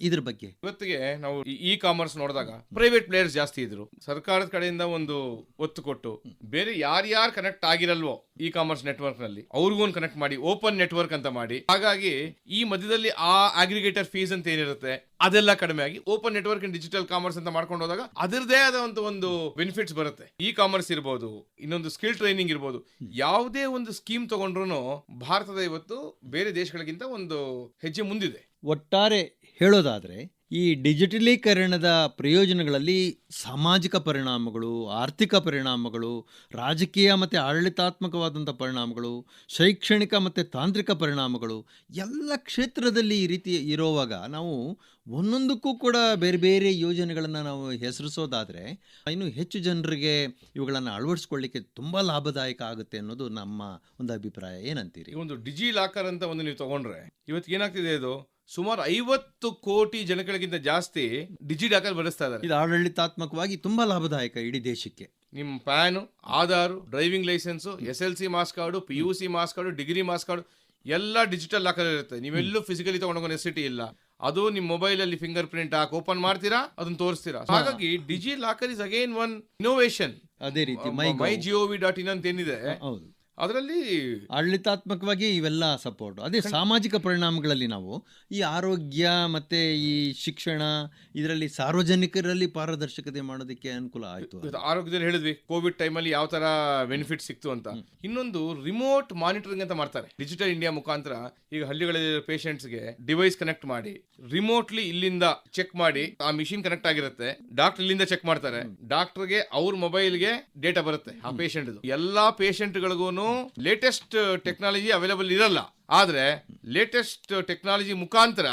ಇದ್ರ ಬಗ್ಗೆ. ಇವತ್ತಿಗೆ ನಾವು ಇ ಕಾಮರ್ಸ್ ನೋಡಿದಾಗ ಪ್ರೈವೇಟ್ ಪ್ಲೇಯರ್ಸ್ ಜಾಸ್ತಿ ಇದ್ರು. ಸರ್ಕಾರದ ಕಡೆಯಿಂದ ಒಂದು ಒತ್ತು ಕೊಟ್ಟು, ಬೇರೆ ಯಾರ್ಯಾರು ಕನೆಕ್ಟ್ ಆಗಿರಲ್ವೋ ಇ ಕಾಮರ್ಸ್ ನೆಟ್ವರ್ಕ್ನಲ್ಲಿ, ಅವ್ರಿಗೂ ಒಂದು ಕನೆಕ್ಟ್ ಮಾಡಿ ಓಪನ್ ನೆಟ್ವರ್ಕ್ ಅಂತ ಮಾಡಿ. ಹಾಗಾಗಿ ಈ ಮಧ್ಯದಲ್ಲಿ ಆ ಅಗ್ರಿಗೇಟರ್ ಫೀಸ್ ಅಂತ ಏನಿರುತ್ತೆ ಅದೆಲ್ಲ ಕಡಿಮೆ ಆಗಿ open network in digital commerce ಅಂತ ಮಾಡ್ಕೊಂಡು ಹೋದಾಗ ಅದರದೇ ಆದ ಒಂದು ಒಂದು ಬೆನಿಫಿಟ್ಸ್ ಬರುತ್ತೆ. ಇ ಕಾಮರ್ಸ್ ಇರ್ಬೋದು, ಇನ್ನೊಂದು ಸ್ಕಿಲ್ ಟ್ರೈನಿಂಗ್ ಇರ್ಬೋದು, ಯಾವುದೇ ಒಂದು ಸ್ಕೀಮ್ ತಗೊಂಡ್ರು ಭಾರತದ ಇವತ್ತು ಬೇರೆ ದೇಶಗಳಿಗಿಂತ ಒಂದು ಹೆಜ್ಜೆ ಮುಂದಿದೆ. ಒಟ್ಟಾರೆ ಹೇಳೋದಾದರೆ, ಈ ಡಿಜಿಟಲೀಕರಣದ ಪ್ರಯೋಜನಗಳಲ್ಲಿ ಸಾಮಾಜಿಕ ಪರಿಣಾಮಗಳು, ಆರ್ಥಿಕ ಪರಿಣಾಮಗಳು, ರಾಜಕೀಯ ಮತ್ತು ಆಡಳಿತಾತ್ಮಕವಾದಂಥ ಪರಿಣಾಮಗಳು, ಶೈಕ್ಷಣಿಕ ಮತ್ತು ತಾಂತ್ರಿಕ ಪರಿಣಾಮಗಳು, ಎಲ್ಲ ಕ್ಷೇತ್ರದಲ್ಲಿ ಈ ರೀತಿ ಇರೋವಾಗ ನಾವು ಒಂದೊಂದಕ್ಕೂ ಕೂಡ ಬೇರೆ ಬೇರೆ ಯೋಜನೆಗಳನ್ನು ನಾವು ಹೆಸರಿಸೋದಾದರೆ, ಇನ್ನೂ ಹೆಚ್ಚು ಜನರಿಗೆ ಇವುಗಳನ್ನು ಅಳವಡಿಸ್ಕೊಳ್ಳಿಕ್ಕೆ ತುಂಬ ಲಾಭದಾಯಕ ಆಗುತ್ತೆ ಅನ್ನೋದು ನಮ್ಮ ಒಂದು ಅಭಿಪ್ರಾಯ. ಏನಂತೀರಿ? ಒಂದು ಡಿಜಿ ಲಾಕರ್ ಅಂತ ಒಂದು ನೀವು ತಗೊಂಡ್ರೆ, ಇವತ್ತು ಏನಾಗ್ತಿದೆ ಇದು? ಸುಮಾರು ಐವತ್ತು ಕೋಟಿ ಜನಗಳಿಗಿಂತ ಜಾಸ್ತಿ ಡಿಜಿ ಲಾಕರ್ ಬಳಸ್ತಾ ಇದ್ದಾರೆ. ಇದು ಆಡಳಿತಾತ್ಮಕವಾಗಿ ತುಂಬಾ ಲಾಭದಾಯಕ ಇಡೀ ದೇಶಕ್ಕೆ. ನಿಮ್ಮ PAN Aadhaar driving licence S L C marks card P U C marks card degree marks card ಎಲ್ಲ ಡಿಜಿಟಲ್ ಲಾಕರ್ ಇರುತ್ತೆ. ನೀವೆಲ್ಲೂ ಫಿಸಿಕಲಿ ತಗೊಂಡೋಗೋ ನೆಸಿಟಿ ಇಲ್ಲ. ಅದು ನಿಮ್ಮ ಮೊಬೈಲ್ ಅಲ್ಲಿ ಫಿಂಗರ್ ಪ್ರಿಂಟ್ ಹಾಕಿ ಓಪನ್ ಮಾಡ್ತೀರಾ? ಅದನ್ನ ತೋರಿಸ್ತೀರಾ? ಹಾಗಾಗಿ DigiLocker is again one innovation ಅದೇ ರೀತಿ my my G O V dot in ಅಂತ ಏನಿದೆ. ಅದರಲ್ಲಿ ಆಡಳಿತಾತ್ಮಕವಾಗಿ ಇವೆಲ್ಲ ಸಪೋರ್ಟ್ ಅದೇ ಸಾಮಾಜಿಕ ಪರಿಣಾಮಗಳಲ್ಲಿ ನಾವು ಈ ಆರೋಗ್ಯ ಮತ್ತೆ ಈ ಶಿಕ್ಷಣ ಇದರಲ್ಲಿ ಸಾರ್ವಜನಿಕರಲ್ಲಿ ಪಾರದರ್ಶಕತೆ ಮಾಡೋದಕ್ಕೆ ಅನುಕೂಲ ಆಯಿತು ಆರೋಗ್ಯದಲ್ಲಿ ಹೇಳಿದ್ವಿ ಕೋವಿಡ್ ಟೈಮಲ್ಲಿ ಯಾವ ತರ ಬೆನಿಫಿಟ್ ಸಿಕ್ತು ಅಂತ. ಇನ್ನೊಂದು ರಿಮೋಟ್ ಮಾನಿಟರಿಂಗ್ ಅಂತ ಮಾಡ್ತಾರೆ. ಡಿಜಿಟಲ್ ಇಂಡಿಯಾ ಮುಖಾಂತರ ಈಗ ಹಳ್ಳಿಗಳಲ್ಲಿ ಪೇಷಂಟ್ಸ್ಗೆ ಡಿವೈಸ್ ಕನೆಕ್ಟ್ ಮಾಡಿ ರಿಮೋಟ್ಲಿ ಇಲ್ಲಿಂದ ಚೆಕ್ ಮಾಡಿ ಆ ಮಿಷಿನ್ ಕನೆಕ್ಟ್ ಆಗಿರುತ್ತೆ. ಡಾಕ್ಟರ್ ಇಲ್ಲಿಂದ ಚೆಕ್ ಮಾಡ್ತಾರೆ. ಡಾಕ್ಟರ್ಗೆ ಅವ್ರ ಮೊಬೈಲ್ಗೆ ಡೇಟಾ ಬರುತ್ತೆ ಆ ಪೇಷಂಟ್ ಎಲ್ಲಾ ಪೇಷಂಟ್ಗಳಿಗೂ ಲೇಟೆಸ್ಟ್ ಟೆಕ್ನಾಲಜಿ ಅವೈಲೇಬಲ್ ಇರಲ್ಲ. ಆದರೆ ಲೇಟೆಸ್ಟ್ ಟೆಕ್ನಾಲಜಿ ಮುಖಾಂತರ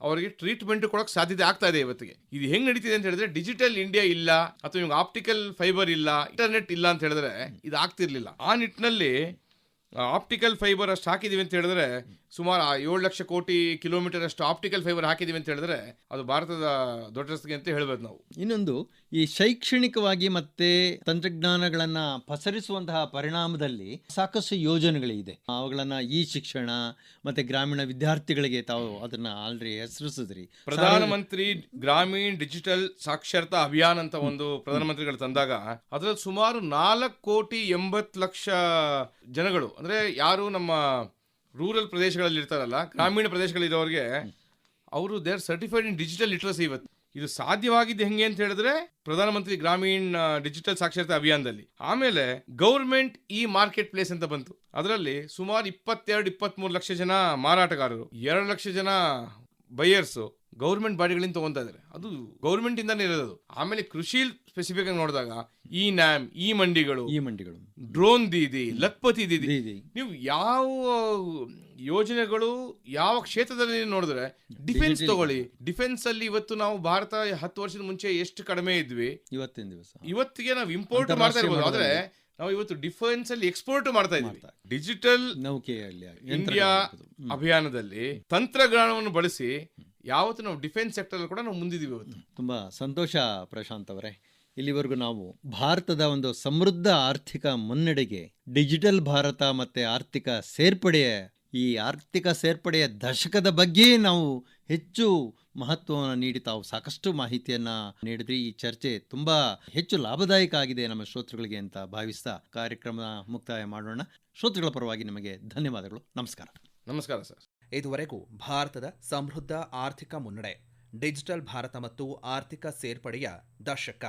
ಅವರಿಗೆ ಟ್ರೀಟ್ಮೆಂಟ್ ಕೊಡೋಕೆ ಸಾಧ್ಯತೆ ಆಗ್ತಾ ಇದೆ ಇವತ್ತಿಗೆ. ಇದು ಹೆಂಗೆ ನಡೀತಿದೆ ಅಂತ ಹೇಳಿದ್ರೆ ಡಿಜಿಟಲ್ ಇಂಡಿಯಾ ಇಲ್ಲ, ಅಥವಾ ಇವಾಗ ಆಪ್ಟಿಕಲ್ ಫೈಬರ್ ಇಲ್ಲ ಇಂಟರ್ನೆಟ್ ಇಲ್ಲ ಅಂತ ಹೇಳಿದ್ರೆ ಇದು ಆಗ್ತಿರ್ಲಿಲ್ಲ. ಆ ನಿಟ್ಟಿನಲ್ಲಿ ಆಪ್ಟಿಕಲ್ ಫೈಬರ್ ಅಷ್ಟು ಹಾಕಿದೀವಿ ಅಂತ ಹೇಳಿದ್ರೆ ಸುಮಾರು ಏಳು ಲಕ್ಷ ಕೋಟಿ ಕಿಲೋಮೀಟರ್ ಅಷ್ಟು ಆಪ್ಟಿಕಲ್ ಫೈಬರ್ ಹಾಕಿದೀವಿ ಅಂತ ಹೇಳಿದ್ರೆ ಅದು ಭಾರತದ ದೊಡ್ಡಸ್ತಿಗೆ ಅಂತ ಹೇಳ್ಬೋದು ನಾವು. ಇನ್ನೊಂದು ಈ ಶೈಕ್ಷಣಿಕವಾಗಿ ಮತ್ತೆ ತಂತ್ರಜ್ಞಾನಗಳನ್ನ ಪಸರಿಸುವಂತಹ ಪರಿಣಾಮದಲ್ಲಿ ಸಾಕಷ್ಟು ಯೋಜನೆಗಳಿದೆ. ಅವುಗಳನ್ನ ಈ ಶಿಕ್ಷಣ ಮತ್ತೆ ಗ್ರಾಮೀಣ ವಿದ್ಯಾರ್ಥಿಗಳಿಗೆ ತಾವು ಅದನ್ನ ಆಲ್ರೆಡಿ ಹೆಸರಿಸಿದ್ರಿ. ಪ್ರಧಾನಮಂತ್ರಿ ಗ್ರಾಮೀಣ್ ಡಿಜಿಟಲ್ ಸಾಕ್ಷರತಾ ಅಭಿಯಾನ ಅಂತ ಒಂದು ಪ್ರಧಾನಮಂತ್ರಿಗಳು ತಂದಾಗ ಅದರಲ್ಲಿ ಸುಮಾರು ನಾಲ್ಕು ಕೋಟಿ ಎಂಬತ್ತು ಲಕ್ಷ ಜನಗಳು ಅಂದ್ರೆ ಯಾರು ನಮ್ಮ ರೂರಲ್ ಪ್ರದೇಶಗಳಲ್ಲಿ ಇರ್ತಾರಲ್ಲ ಗ್ರಾಮೀಣ ಪ್ರದೇಶಗಳಿರೋರಿಗೆ ಅವರು they are certified in digital literacy ಇವತ್ತು. ಇದು ಸಾಧ್ಯವಾಗಿದ್ದು ಹೆಂಗೆ ಅಂತ ಹೇಳಿದ್ರೆ ಪ್ರಧಾನಮಂತ್ರಿ ಗ್ರಾಮೀಣ ಡಿಜಿಟಲ್ ಸಾಕ್ಷರತಾ ಅಭಿಯಾನದಲ್ಲಿ. ಆಮೇಲೆ ಗೌರ್ಮೆಂಟ್ ಇ ಮಾರ್ಕೆಟ್ ಪ್ಲೇಸ್ ಅಂತ ಬಂತು. ಅದರಲ್ಲಿ ಸುಮಾರು ಇಪ್ಪತ್ತೆರಡು ಇಪ್ಪತ್ಮೂರು ಲಕ್ಷ ಜನ ಮಾರಾಟಗಾರರು ಎರಡು ಲಕ್ಷ ಜನ ಬೈಯರ್ಸು ಗೌರ್ಮೆಂಟ್ ಬಾಡಿಗಳಿಂದ ತಗೊಂತಾ ಇದಾರೆ. ಅದು ಗೌರ್ಮೆಂಟ್ ಇಂದಾನೇ ಇರೋದು. ಆಮೇಲೆ ಕೃಷಿ ಸ್ಪೆಸಿಫಿಕ್ ಆಗಿ ನೋಡಿದಾಗ ಈ ನ್ಯಾಮ್ ಈ ಮಂಡಿಗಳು ಈ ಮಂಡಿಗಳು. ಡ್ರೋನ್ ದೀದಿ ಲಕ್ಪತಿ ದೀದಿ. ನೀವು ಯಾವ ಯೋಜನೆಗಳು ಯಾವ ಕ್ಷೇತ್ರದಲ್ಲಿ ನೋಡಿದ್ರೆ ಡಿಫೆನ್ಸ್ ತಗೊಳ್ಳಿ. ಡಿಫೆನ್ಸ್ ಅಲ್ಲಿ ಇವತ್ತು ನಾವು ಭಾರತ ಹತ್ತು ವರ್ಷದ ಮುಂಚೆ ಎಷ್ಟು ಕಡಿಮೆ ಇದ್ವಿ? ಇವತ್ತಿನ ದಿವಸ. ಇವತ್ತಿಗೆ ನಾವು ಇಂಪೋರ್ಟ್ ಮಾಡ್ತಾ ಇರ್ಬೋದು. ಆದ್ರೆ ನಾವು ಇವತ್ತು ಡಿಫೆನ್ಸ್ ಅಲ್ಲಿ ಎಕ್ಸ್ಪೋರ್ಟ್ ಮಾಡ್ತಾ ಇದ್ದೀವಿ. ಡಿಜಿಟಲ್ ನೌಕೆಯಲ್ಲಿ ಇಂಡಿಯಾ ಅಭಿಯಾನದಲ್ಲಿ ತಂತ್ರಜ್ಞಾನವನ್ನು ಬಳಸಿ ಯಾವತ್ತು ನಾವು ಡಿಫೆನ್ಸ್ ಸೆಕ್ಟರ್ ಕೂಡ ನಾವು ಮುಂದಿದ್ದೀವಿ ಇವತ್ತು. ತುಂಬಾ ಸಂತೋಷ ಪ್ರಶಾಂತ್ ಅವರೇ. ಇಲ್ಲಿವರೆಗೂ ನಾವು ಭಾರತದ ಒಂದು ಸಮೃದ್ಧ ಆರ್ಥಿಕ ಮುನ್ನಡೆಗೆ ಡಿಜಿಟಲ್ ಭಾರತ ಮತ್ತೆ ಆರ್ಥಿಕ ಸೇರ್ಪಡೆಯ ಈ ಆರ್ಥಿಕ ಸೇರ್ಪಡೆಯ ದಶಕದ ಬಗ್ಗೆ ನಾವು ಹೆಚ್ಚು ಮಹತ್ವವನ್ನು ನೀಡಿ ತಾವು ಸಾಕಷ್ಟು ಮಾಹಿತಿಯನ್ನು ನೀಡಿದ್ರಿ. ಈ ಚರ್ಚೆ ತುಂಬ ಹೆಚ್ಚು ಲಾಭದಾಯಕ ಆಗಿದೆ ನಮ್ಮ ಶ್ರೋತೃಗಳಿಗೆ ಅಂತ ಭಾವಿಸ್ತಾ ಕಾರ್ಯಕ್ರಮ ಮುಕ್ತಾಯ ಮಾಡೋಣ. ಶ್ರೋತೃಗಳ ಪರವಾಗಿ ನಿಮಗೆ ಧನ್ಯವಾದಗಳು. ನಮಸ್ಕಾರ. ನಮಸ್ಕಾರ ಸರ್. ಇದುವರೆಗೂ ಭಾರತದ ಸಮೃದ್ಧ ಆರ್ಥಿಕ ಮುನ್ನಡೆ, ಡಿಜಿಟಲ್ ಭಾರತ ಮತ್ತು ಆರ್ಥಿಕ ಸೇರ್ಪಡೆಯ ದಶಕ.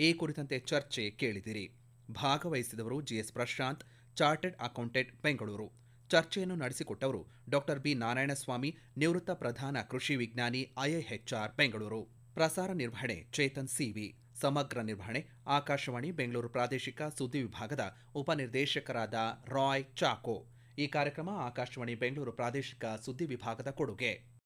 ಈ ಕುರಿತಂತೆ ಚರ್ಚೆ ಕೇಳಿದಿರಿ. ಭಾಗವಹಿಸಿದವರು G S Prashant, chartered accountant Bengaluru. ಚರ್ಚೆಯನ್ನು ನಡೆಸಿಕೊಟ್ಟವರು ಡಾಕ್ಟರ್ ಬಿ ನಾರಾಯಣಸ್ವಾಮಿ, ನಿವೃತ್ತ ಪ್ರಧಾನ ಕೃಷಿ ವಿಜ್ಞಾನಿ ಐಐಎಚ್ಆರ್ ಬೆಂಗಳೂರು. ಪ್ರಸಾರ ನಿರ್ವಹಣೆ, ಚೇತನ್ ಸಿವಿ ಸಮಗ್ರ ನಿರ್ವಹಣೆ, ಆಕಾಶವಾಣಿ, ಬೆಂಗಳೂರು ಪ್ರಾದೇಶಿಕ ಸುದ್ದಿ ವಿಭಾಗದ ಉಪನಿರ್ದೇಶಕರಾದ ರಾಯ್ ಚಾಕೋ. ಈ ಕಾರ್ಯಕ್ರಮ ಆಕಾಶವಾಣಿ, ಬೆಂಗಳೂರು ಪ್ರಾದೇಶಿಕ ಸುದ್ದಿ ವಿಭಾಗದ ಕೊಡುಗೆ.